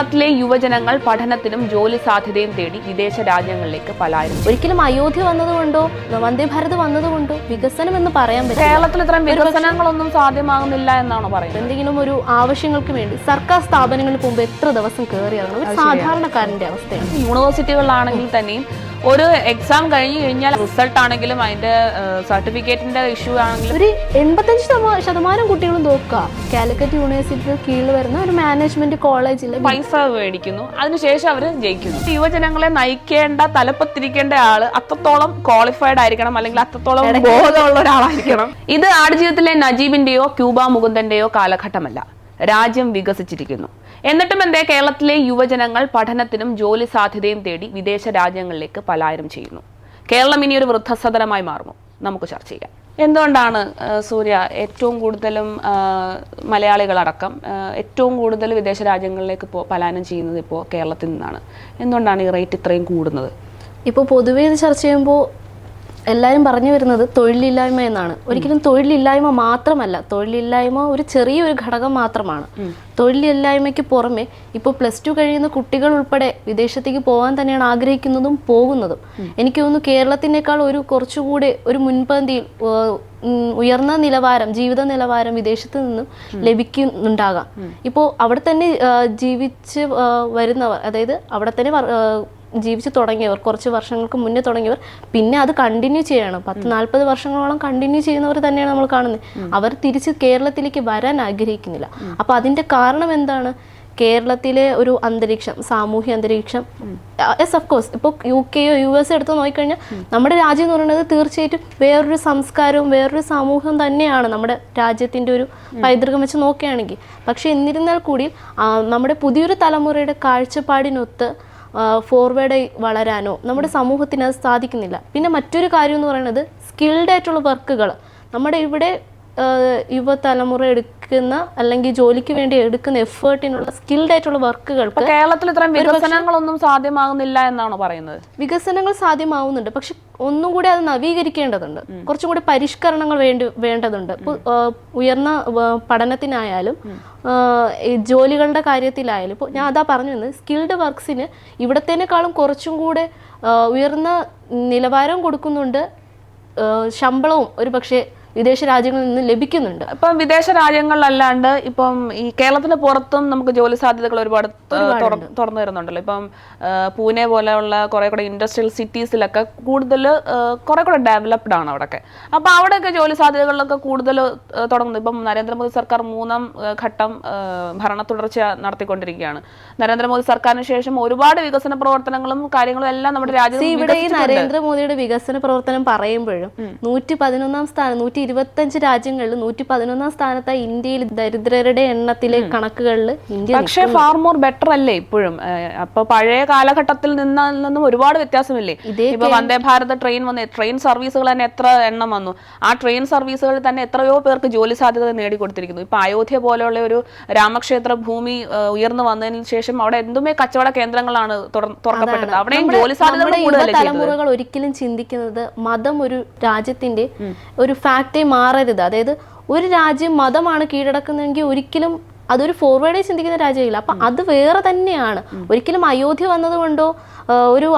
കേരളത്തിലെ യുവജനങ്ങൾ പഠനത്തിനും ജോലി സാധ്യതയും തേടി വിദേശ രാജ്യങ്ങളിലേക്ക് പലായനം ഒരിക്കലും അയോധ്യ വന്നതുകൊണ്ടോ വന്ദേ ഭാരത് വന്നതുകൊണ്ടോ വികസനം എന്ന് പറയാൻ പറ്റില്ല. കേരളത്തിൽ ഇത്തരം വികസനങ്ങളൊന്നും സാധ്യമാകുന്നില്ല എന്നാണ് പറയുന്നത്? എന്തെങ്കിലും ഒരു ആവശ്യങ്ങൾക്ക് വേണ്ടി സർക്കാർ സ്ഥാപനങ്ങളിൽ പോകുമ്പോൾ എത്ര ദിവസം കയറി ഇറങ്ങണം? ഒരു സാധാരണക്കാരന്റെ അവസ്ഥയാണ്. യൂണിവേഴ്സിറ്റികളിലാണെങ്കിൽ തന്നെയും ഒരു എക്സാം കഴിഞ്ഞു കഴിഞ്ഞാൽ റിസൾട്ട് ആണെങ്കിലും അതിന്റെ സർട്ടിഫിക്കറ്റിന്റെ ഇഷ്യൂ ആണെങ്കിലും ഒരു എൺപത്തഞ്ച് ശതമാ- ശതമാനം കുട്ടികളും നോക്കുക. കാലിക്കറ്റ് യൂണിവേഴ്സിറ്റിയുടെ കീഴിൽ വരുന്ന ഒരു മാനേജ്മെന്റ് കോളേജിൽ പൈസ മേടിക്കുന്നു. അതിനുശേഷം അവർ ജയിക്കുന്നു. യുവജനങ്ങളെ നയിക്കേണ്ട തലപ്പത്തിരിക്കേണ്ട ആൾ അത്രത്തോളം ക്വാളിഫൈഡ് ആയിരിക്കണം അല്ലെങ്കിൽ അത്രത്തോളം ബോധമുള്ള ഒരാളായിരിക്കണം. ഇത് ആടുജീവിതത്തിലെ നജീബിന്റെയോ ക്യൂബ മുകുന്ദന്റെയോ കാലഘട്ടമല്ല. രാജ്യം വികസിച്ചിരിക്കുന്നു. എന്നിട്ടും എന്തേ കേരളത്തിലെ യുവജനങ്ങൾ പഠനത്തിനും ജോലി സാധ്യതയും തേടി വിദേശ രാജ്യങ്ങളിലേക്ക് പലായനം ചെയ്യുന്നു. കേരളം ഇനി ഒരു വൃദ്ധസദനമായി മാറുന്നു. നമുക്ക് ചർച്ച ചെയ്യാം. എന്തുകൊണ്ടാണ് സൂര്യ ഏറ്റവും കൂടുതലും മലയാളികളടക്കം ഏറ്റവും കൂടുതൽ വിദേശ രാജ്യങ്ങളിലേക്ക് ഇപ്പോൾ പലായനം ചെയ്യുന്നത് ഇപ്പോൾ കേരളത്തിൽ നിന്നാണ്? എന്തുകൊണ്ടാണ് ഈ റേറ്റ് ഇത്രയും കൂടുന്നത്? ഇപ്പോൾ പൊതുവേ ഇത് ചർച്ച ചെയ്യുമ്പോൾ എല്ലാവരും പറഞ്ഞു വരുന്നത് തൊഴിലില്ലായ്മ എന്നാണ്. ഒരിക്കലും തൊഴിലില്ലായ്മ മാത്രമല്ല തൊഴിലില്ലായ്മ ഒരു ചെറിയൊരു ഘടകം മാത്രമാണ്. തൊഴിലില്ലായ്മയ്ക്ക് പുറമെ ഇപ്പോൾ പ്ലസ് ടു കഴിയുന്ന കുട്ടികൾ ഉൾപ്പെടെ വിദേശത്തേക്ക് പോകാൻ തന്നെയാണ് ആഗ്രഹിക്കുന്നതും പോകുന്നതും. എനിക്ക് തോന്നുന്നു കേരളത്തിനേക്കാൾ ഒരു കുറച്ചുകൂടെ ഒരു മുൻപന്തിയിൽ ഉയർന്ന നിലവാരം ജീവിത നിലവാരം വിദേശത്ത് നിന്നും ലഭിക്കുന്നുണ്ടാകാം. ഇപ്പോൾ അവിടെ തന്നെ ജീവിച്ച് വരുന്നവർ അതായത് അവിടെ തന്നെ ജീവിച്ച് തുടങ്ങിയവർ കുറച്ച് വർഷങ്ങൾക്ക് മുന്നേ തുടങ്ങിയവർ പിന്നെ അത് കണ്ടിന്യൂ ചെയ്യണം. പത്ത് നാൽപ്പത് വർഷങ്ങളോളം കണ്ടിന്യൂ ചെയ്യുന്നവർ തന്നെയാണ് നമ്മൾ കാണുന്നത്. അവർ തിരിച്ച് കേരളത്തിലേക്ക് വരാൻ ആഗ്രഹിക്കുന്നില്ല. അപ്പോൾ അതിന്റെ കാരണം എന്താണ്? കേരളത്തിലെ ഒരു അന്തരീക്ഷം സാമൂഹ്യ അന്തരീക്ഷം യെസ് ഓഫ് കോഴ്സ് ഇപ്പോൾ യു കെയോ യു എസ് എടുത്ത് നോക്കിക്കഴിഞ്ഞാൽ നമ്മുടെ രാജ്യം എന്ന് പറയുന്നത് തീർച്ചയായിട്ടും വേറൊരു സംസ്കാരവും വേറൊരു സമൂഹം തന്നെയാണ് നമ്മുടെ രാജ്യത്തിന്റെ ഒരു പൈതൃകം വെച്ച് നോക്കുകയാണെങ്കിൽ. പക്ഷേ എന്നിരുന്നാൽ കൂടി നമ്മുടെ പുതിയൊരു തലമുറയുടെ കാഴ്ചപ്പാടിനൊത്ത് ഫോർവേഡ് വളരാനോ നമ്മുടെ സമൂഹത്തിന് അത് സാധിക്കുന്നില്ല. പിന്നെ മറ്റൊരു കാര്യം എന്ന് പറയുന്നത് സ്കിൽഡ് ആയിട്ടുള്ള വർക്കുകൾ നമ്മുടെ ഇവിടെ യുവതലമുറ എടുക്കുന്ന അല്ലെങ്കിൽ ജോലിക്ക് വേണ്ടി എടുക്കുന്ന എഫേർട്ടിനുള്ള സ്കിൽഡ് ആയിട്ടുള്ള വർക്കുകൾക്ക് കേരളത്തിൽ ഇത്രയും വികസനങ്ങളൊന്നും സാധ്യമാകുന്നില്ല എന്നാണ് പറയുന്നത്? വികസനങ്ങൾ സാധ്യമാവുന്നുണ്ട്. പക്ഷെ ഒന്നും കൂടി അത് നവീകരിക്കേണ്ടതുണ്ട്. കുറച്ചും കൂടി പരിഷ്കരണങ്ങൾ വേണ്ടി വേണ്ടതുണ്ട്. ഉയർന്ന പഠനത്തിനായാലും ജോലികളുടെ കാര്യത്തിലായാലും ഇപ്പോൾ ഞാൻ അതാ പറഞ്ഞു വന്നത് സ്കിൽഡ് വർക്ക്സിന് ഇവിടത്തേനേക്കാളും കുറച്ചും കൂടെ ഉയർന്ന നിലവാരം കൊടുക്കുന്നുണ്ട് ശമ്പളവും ഒരു പക്ഷേ വിദേശ രാജ്യങ്ങളിൽ നിന്ന് ലഭിക്കുന്നുണ്ട്. ഇപ്പം വിദേശ രാജ്യങ്ങളിലല്ലാണ്ട് ഇപ്പം ഈ കേരളത്തിന് പുറത്തും നമുക്ക് ജോലി സാധ്യതകൾ ഒരുപാട് തുറന്നു വരുന്നുണ്ടല്ലോ. ഇപ്പം പൂനെ പോലെയുള്ള കുറെ കൂടെ ഇൻഡസ്ട്രിയൽ സിറ്റീസിലൊക്കെ കൂടുതൽ കുറെ കൂടെ ഡെവലപ്ഡ് ആണ് അവിടെയൊക്കെ അപ്പൊ അവിടെയൊക്കെ ജോലി സാധ്യതകളിലൊക്കെ കൂടുതൽ തുടങ്ങുന്നു. ഇപ്പം നരേന്ദ്രമോദി സർക്കാർ മൂന്നാം ഘട്ടം ഭരണ തുടർച്ച നടത്തിക്കൊണ്ടിരിക്കുകയാണ്. നരേന്ദ്രമോദി സർക്കാരിന് ശേഷം ഒരുപാട് വികസന പ്രവർത്തനങ്ങളും കാര്യങ്ങളും എല്ലാം നമ്മുടെ രാജ്യത്ത് ഇവിടെ ഈ നരേന്ദ്രമോദിയുടെ വികസന പ്രവർത്തനം പറയുമ്പോഴും നൂറ്റി പതിനൊന്നാം സ്ഥാനം നൂറ്റി ഇരുപത്തഞ്ച് രാജ്യങ്ങളിൽ നൂറ്റി പതിനൊന്നാം സ്ഥാനത്തായി ഇന്ത്യയിൽ ദരിദ്രരുടെ എണ്ണത്തിലെ കണക്കുകളിൽ ഇന്ത്യ പക്ഷേ ഫാർ മോർ ബെറ്റർ അല്ലേ ഇപ്പോഴും? അപ്പൊ പഴയ കാലഘട്ടത്തിൽ നിന്നും ഒരുപാട് വ്യത്യാസമില്ലേ? ഇതേ ഇപ്പൊ വന്ദേ ഭാരത് ട്രെയിൻ വന്ന് ട്രെയിൻ സർവീസുകൾ തന്നെ എത്ര എണ്ണം വന്നു? ആ ട്രെയിൻ സർവീസുകളിൽ തന്നെ എത്രയോ പേർക്ക് ജോലി സാധ്യത നേടിക്കൊടുത്തിരിക്കുന്നു. ഇപ്പൊ അയോധ്യ പോലെയുള്ള ഒരു രാമക്ഷേത്ര ഭൂമി ഉയർന്നു വന്നതിന് ശേഷം അവിടെ എന്തുമേ കച്ചവട കേന്ദ്രങ്ങളാണ് തുറ- തുറക്കപ്പെട്ടത്. അവിടെയും ജോലി സാധ്യത കൂടുതലല്ലേ ഒരിക്കലും ചിന്തിക്കുന്നത് മതം ഒരു രാജ്യത്തിന്റെ ഒരു ഫാക്ടറി മാറരുത്. അതായത് ഒരു രാജ്യം മതമാണ് കീഴടക്കുന്നതെങ്കിൽ ഒരിക്കലും അതൊരു ഫോർവേഡായി ചിന്തിക്കുന്ന രാജ്യമില്ല. അപ്പൊ അത് വേറെ തന്നെയാണ്. ഒരിക്കലും അയോധ്യ വന്നതുകൊണ്ടോ ഒരു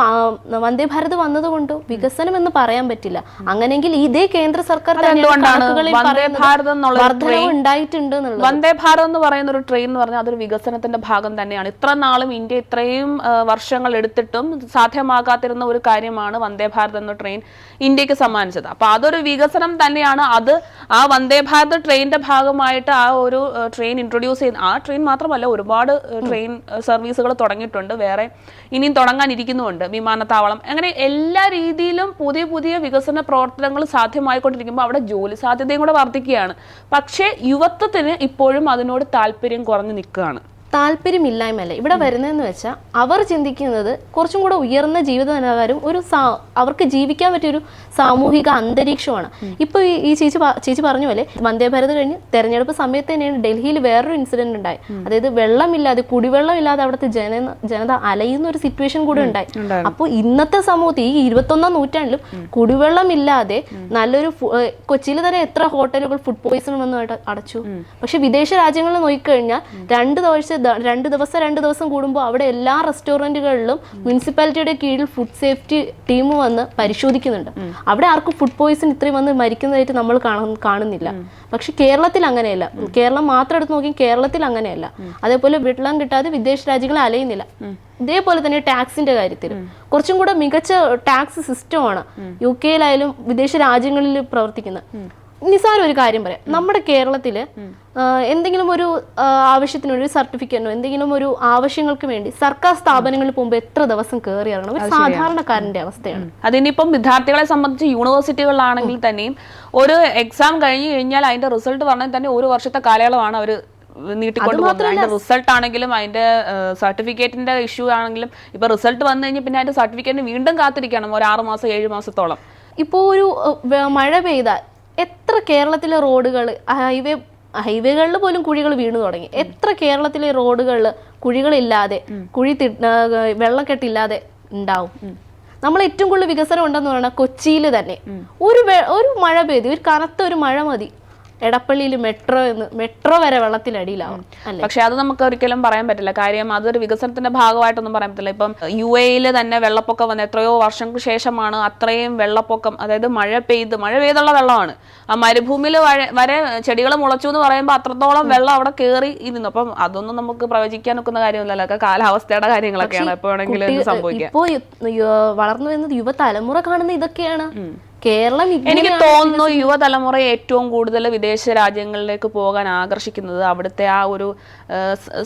വന്ദേ ഭാരത് വന്നതുകൊണ്ടോ വികസനം എന്ന് പറയാൻ പറ്റില്ല. അങ്ങനെയെങ്കിൽ ഇതേ കേന്ദ്ര സർക്കാർ ഉണ്ടായിട്ടുണ്ട് വന്ദേ ഭാരത് എന്ന് പറയുന്ന ഒരു ട്രെയിൻ എന്ന് പറഞ്ഞാൽ അതൊരു വികസനത്തിന്റെ ഭാഗം തന്നെയാണ്. ഇത്ര നാളും ഇന്ത്യ ഇത്രയും വർഷങ്ങൾ എടുത്തിട്ടും സാധ്യമാകാത്തിരുന്ന ഒരു കാര്യമാണ് വന്ദേ ഭാരത് എന്ന ട്രെയിൻ ഇന്ത്യയ്ക്ക് സമ്മാനിച്ചത്. അപ്പൊ അതൊരു വികസനം തന്നെയാണ്. അത് ആ വന്ദേ ഭാരത് ട്രെയിനിന്റെ ഭാഗമായിട്ട് ആ ഒരു ട്രെയിൻ ഇൻട്രൊഡ്യൂസ് ചെയ്യുന്ന ആ ട്രെയിൻ മാത്രമല്ല ഒരുപാട് ട്രെയിൻ സർവീസുകൾ തുടങ്ങിയിട്ടുണ്ട്. വേറെ ഇനിയും തുടങ്ങാനിരിക്കുന്നുമുണ്ട്. വിമാനത്താവളം. അങ്ങനെ എല്ലാ രീതിയിലും പുതിയ പുതിയ വികസന പ്രവർത്തനങ്ങൾ സാധ്യമായിക്കൊണ്ടിരിക്കുമ്പോൾ അവിടെ ജോലി സാധ്യതയും കൂടെ വർദ്ധിക്കുകയാണ്. പക്ഷേ യുവത്വത്തിന് ഇപ്പോഴും അതിനോട് താല്പര്യം കുറഞ്ഞു നിൽക്കുകയാണ്. താല്പര്യമില്ലായ്മയല്ല. ഇവിടെ വരുന്നതെന്ന് വെച്ചാൽ അവർ ചിന്തിക്കുന്നത് കുറച്ചും കൂടെ ഉയർന്ന ജീവിത നിലവാരം ഒരു അവർക്ക് ജീവിക്കാൻ പറ്റിയൊരു സാമൂഹിക അന്തരീക്ഷമാണ്. ഇപ്പൊ ഈ ഈ ചേച്ചി ചേച്ചി പറഞ്ഞ പോലെ വന്ദേ ഭാരത് കഴിഞ്ഞ് തെരഞ്ഞെടുപ്പ് സമയത്ത് തന്നെയാണ് ഡൽഹിയിൽ വേറൊരു ഇൻസിഡന്റ് ഉണ്ടായി. അതായത് വെള്ളമില്ലാതെ കുടിവെള്ളം ഇല്ലാതെ അവിടുത്തെ ജന ജനത അലയുന്ന ഒരു സിറ്റുവേഷൻ കൂടെ ഉണ്ടായി. അപ്പോൾ ഇന്നത്തെ സമൂഹത്തിൽ ഈ ഇരുപത്തൊന്നാം നൂറ്റാണ്ടിലും കുടിവെള്ളമില്ലാതെ നല്ലൊരു കൊച്ചിയിൽ തന്നെ എത്ര ഹോട്ടലുകൾ ഫുഡ് പോയിസൺ വന്നു അടച്ചു. പക്ഷെ വിദേശ രാജ്യങ്ങളിൽ നോക്കിക്കഴിഞ്ഞാൽ രണ്ട് ദിവസ രണ്ട് ദിവസം രണ്ട് ദിവസം കൂടുമ്പോൾ അവിടെ എല്ലാ റെസ്റ്റോറന്റുകളിലും മുനിസിപ്പാലിറ്റിയുടെ കീഴിൽ ഫുഡ് സേഫ്റ്റി ടീം വന്ന് പരിശോധിക്കുന്നുണ്ട്. അവിടെ ആർക്കും ഫുഡ് പോയിസൺ ഇത്രയും വന്ന് മരിക്കുന്നതായിട്ട് നമ്മൾ കാണു- കാണുന്നില്ല. പക്ഷെ കേരളത്തിൽ അങ്ങനെയല്ല. കേരളം മാത്രം എടുത്ത് നോക്കി കേരളത്തിൽ അങ്ങനെയല്ല. അതേപോലെ വെള്ളം കിട്ടാതെ വിദേശ രാജ്യങ്ങളെ അലയുന്നില്ല. ഇതേപോലെ തന്നെ ടാക്സിന്റെ കാര്യത്തിൽ. കുറച്ചും കൂടെ മികച്ച ടാക്സ് സിസ്റ്റമാണ് യു കെയിലായാലും വിദേശ രാജ്യങ്ങളിൽ പ്രവർത്തിക്കുന്നത് നിസ്സാരം ഒരു കാര്യം പറയാം. നമ്മുടെ കേരളത്തിൽ എന്തെങ്കിലും ഒരു ആവശ്യത്തിനോ ഒരു സർട്ടിഫിക്കറ്റിനോ എന്തെങ്കിലും ഒരു ആവശ്യങ്ങൾക്ക് വേണ്ടി സർക്കാർ സ്ഥാപനങ്ങളിൽ പോകുമ്പോൾ എത്ര ദിവസം കയറി ഇറങ്ങണം? ഒരു സാധാരണക്കാരന്റെ അവസ്ഥയാണ്. അതിനിപ്പം വിദ്യാർത്ഥികളെ സംബന്ധിച്ച് യൂണിവേഴ്സിറ്റികളിലാണെങ്കിൽ തന്നെയും ഒരു എക്സാം കഴിഞ്ഞു കഴിഞ്ഞാൽ അതിന്റെ റിസൾട്ട് പറഞ്ഞാൽ തന്നെ ഒരു വർഷത്തെ കാലയളവാണ് അവർ നീട്ടിക്കൊണ്ട് പോകുന്നത്. അതിന്റെ റിസൾട്ട് ആണെങ്കിലും അതിന്റെ സർട്ടിഫിക്കറ്റിന്റെ ഇഷ്യൂ ആണെങ്കിലും ഇപ്പൊ റിസൾട്ട് വന്നു കഴിഞ്ഞാൽ പിന്നെ അതിന്റെ സർട്ടിഫിക്കറ്റിന് വീണ്ടും കാത്തിരിക്കണം. ഒരു ആറ് മാസം ഏഴ് മാസത്തോളം. ഇപ്പോ ഒരു മഴ പെയ്താൽ എത്ര കേരളത്തിലെ റോഡുകൾ ഹൈവേ ഹൈവേകളിൽ പോലും കുഴികൾ വീണു തുടങ്ങി. എത്ര കേരളത്തിലെ റോഡുകളിൽ കുഴികളില്ലാതെ കുഴി വെള്ളക്കെട്ടില്ലാതെ ഉണ്ടാവും. നമ്മൾ ഏറ്റവും കൂടുതൽ വികസനം ഉണ്ടെന്ന് പറഞ്ഞാൽ കൊച്ചിയിൽ തന്നെ. ഒരു ഒരു മഴ പെയ്തു ഒരു കനത്ത ഒരു മഴ മതി. എടപ്പള്ളിയിൽ മെട്രോ എന്ന് മെട്രോ വരെ വെള്ളത്തിനടിയിലാവും പക്ഷെ അത് നമുക്ക് ഒരിക്കലും പറയാൻ പറ്റില്ല. കാര്യം അതൊരു വികസനത്തിന്റെ ഭാഗമായിട്ടൊന്നും പറയാൻ പറ്റില്ല. ഇപ്പം യു എയിൽ തന്നെ വെള്ളപ്പൊക്കം വന്ന എത്രയോ വർഷങ്ങൾക്ക് ശേഷമാണ് അത്രയും വെള്ളപ്പൊക്കം അതായത് മഴ പെയ്ത് മഴ പെയ്തുള്ള വെള്ളമാണ്. ആ മരുഭൂമിയിൽ വരെ ചെടികൾ മുളച്ചു എന്ന് പറയുമ്പോൾ അത്രത്തോളം വെള്ളം അവിടെ കയറി ഇരുന്നു. അപ്പം അതൊന്നും നമുക്ക് പ്രവചിക്കാൻ ഒക്കുന്ന കാര്യമൊന്നുമല്ല ഒക്കെ കാലാവസ്ഥയുടെ കാര്യങ്ങളൊക്കെയാണ് എപ്പോഴെങ്കിലും സംഭവിക്കുക ഇപ്പോൾ വളർന്നു വരുന്നത് യുവതലമുറ കാണുന്ന ഇതൊക്കെയാണ്. കേരളം എനിക്ക് തോന്നുന്നു യുവതലമുറ ഏറ്റവും കൂടുതൽ വിദേശ രാജ്യങ്ങളിലേക്ക് പോകാൻ ആകർഷിക്കുന്നത് അവിടുത്തെ ആ ഒരു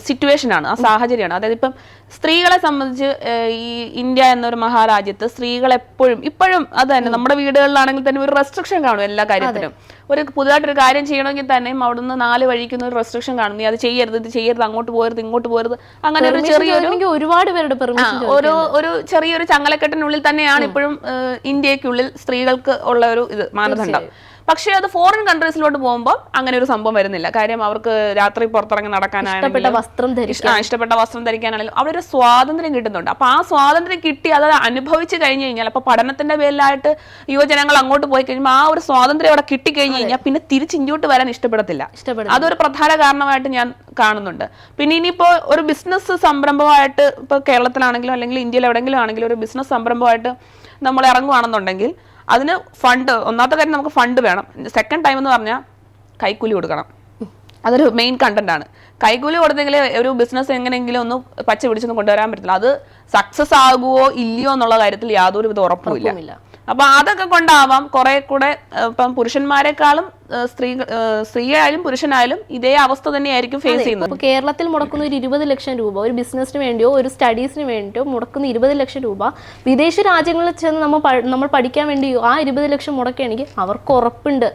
സിറ്റുവേഷൻ ആണ് ആ സാഹചര്യമാണ്. അതായത് ഇപ്പം സ്ത്രീകളെ സംബന്ധിച്ച് ഈ ഇന്ത്യ എന്നൊരു മഹാരാജ്യത്ത് സ്ത്രീകൾ എപ്പോഴും ഇപ്പോഴും അത് തന്നെ. നമ്മുടെ വീടുകളിലാണെങ്കിൽ തന്നെ ഒരു റെസ്ട്രിക്ഷൻ കാണും എല്ലാ കാര്യത്തിലും. ഒരു പുതുതായിട്ടൊരു കാര്യം ചെയ്യണമെങ്കിൽ തന്നെയും അവിടുന്ന് നാല് വഴിക്കുന്ന ഒരു റെസ്ട്രിക്ഷൻ കാണും. നീ അത് ചെയ്യരുത് ഇത് ചെയ്യരുത് അങ്ങോട്ട് പോരുത് ഇങ്ങോട്ട് പോരുത്. അങ്ങനെ ഒരു ചെറിയ ചെറിയൊരു ഒരുപാട് പേരുടെ ഒരു ഒരു ചെറിയൊരു ചങ്ങലക്കെട്ടിനുള്ളിൽ തന്നെയാണ് ഇപ്പോഴും ഇന്ത്യക്കുള്ളിൽ സ്ത്രീകൾക്ക് ഉള്ള ഒരു ഇത് മാനദണ്ഡം. പക്ഷേ അത് ഫോറിൻ കൺട്രീസിലോട്ട് പോകുമ്പോൾ അങ്ങനെ ഒരു സംഭവം വരുന്നില്ല. കാര്യം അവർക്ക് രാത്രി പുറത്തിറങ്ങി നടക്കാനായിട്ട് വസ്ത്രം ഇഷ്ടപ്പെട്ട വസ്ത്രം ധരിക്കാനാണെങ്കിലും അവിടെ ഒരു സ്വാതന്ത്ര്യം കിട്ടുന്നുണ്ട്. അപ്പൊ ആ സ്വാതന്ത്ര്യം കിട്ടി അത് അനുഭവിച്ചു കഴിഞ്ഞു കഴിഞ്ഞാൽ അപ്പൊ പഠനത്തിന്റെ പേരിലായിട്ട് യുവജനങ്ങൾ അങ്ങോട്ട് പോയി കഴിയുമ്പോൾ ആ ഒരു സ്വാതന്ത്ര്യം അവിടെ കിട്ടിക്കഴിഞ്ഞു കഴിഞ്ഞാൽ പിന്നെ തിരിച്ച് ഇങ്ങോട്ട് വരാൻ ഇഷ്ടപ്പെടത്തില്ല. ഇഷ്ടപ്പെടും അതൊരു പ്രധാന കാരണമായിട്ട് ഞാൻ കാണുന്നുണ്ട്. പിന്നെ ഇനിയിപ്പോ ഒരു ബിസിനസ് സംരംഭമായിട്ട് ഇപ്പൊ കേരളത്തിലാണെങ്കിലും അല്ലെങ്കിൽ ഇന്ത്യയിൽ എവിടെയെങ്കിലും ആണെങ്കിലും ഒരു ബിസിനസ് സംരംഭമായിട്ട് നമ്മൾ ഇറങ്ങുവാണെന്നുണ്ടെങ്കിൽ അതിന് ഫണ്ട് ഒന്നാമത്തെ കാര്യം നമുക്ക് ഫണ്ട് വേണം. സെക്കൻഡ് ടൈം എന്ന് പറഞ്ഞാൽ കൈക്കൂലി കൊടുക്കണം. അതൊരു മെയിൻ കണ്ടന്റ് ആണ്. കൈക്കൂലി കൊടുത്തെങ്കിൽ ഒരു ബിസിനസ് എങ്ങനെയെങ്കിലും ഒന്ന് പച്ച പിടിച്ചൊന്നും കൊണ്ടുവരാൻ പറ്റില്ല അത് സക്സസ് ആകുമോ ഇല്ലയോ എന്നുള്ള കാര്യത്തിൽ യാതൊരു വിധ ഉറപ്പുമില്ല അപ്പൊ അതൊക്കെ കൊണ്ടാവാം. കുറെ കൂടെ ഇപ്പം പുരുഷന്മാരെക്കാളും സ്ത്രീ സ്ത്രീയായാലും പുരുഷനായാലും ഇതേ അവസ്ഥ തന്നെയായിരിക്കും ഫേസ് ചെയ്യുന്നത്. അപ്പൊ കേരളത്തിൽ മുടക്കുന്ന ഒരു ഇരുപത് ലക്ഷം രൂപ ഒരു ബിസിനസിന് വേണ്ടിയോ ഒരു സ്റ്റഡീസിന് വേണ്ടിയോ മുടക്കുന്ന ഇരുപത് ലക്ഷം രൂപ വിദേശ രാജ്യങ്ങളിൽ ചെന്ന് നമ്മൾ നമ്മൾ പഠിക്കാൻ വേണ്ടി ആ ഇരുപത് ലക്ഷം മുടക്കുകയാണെങ്കിൽ അവർക്ക് ഉറപ്പുണ്ട്.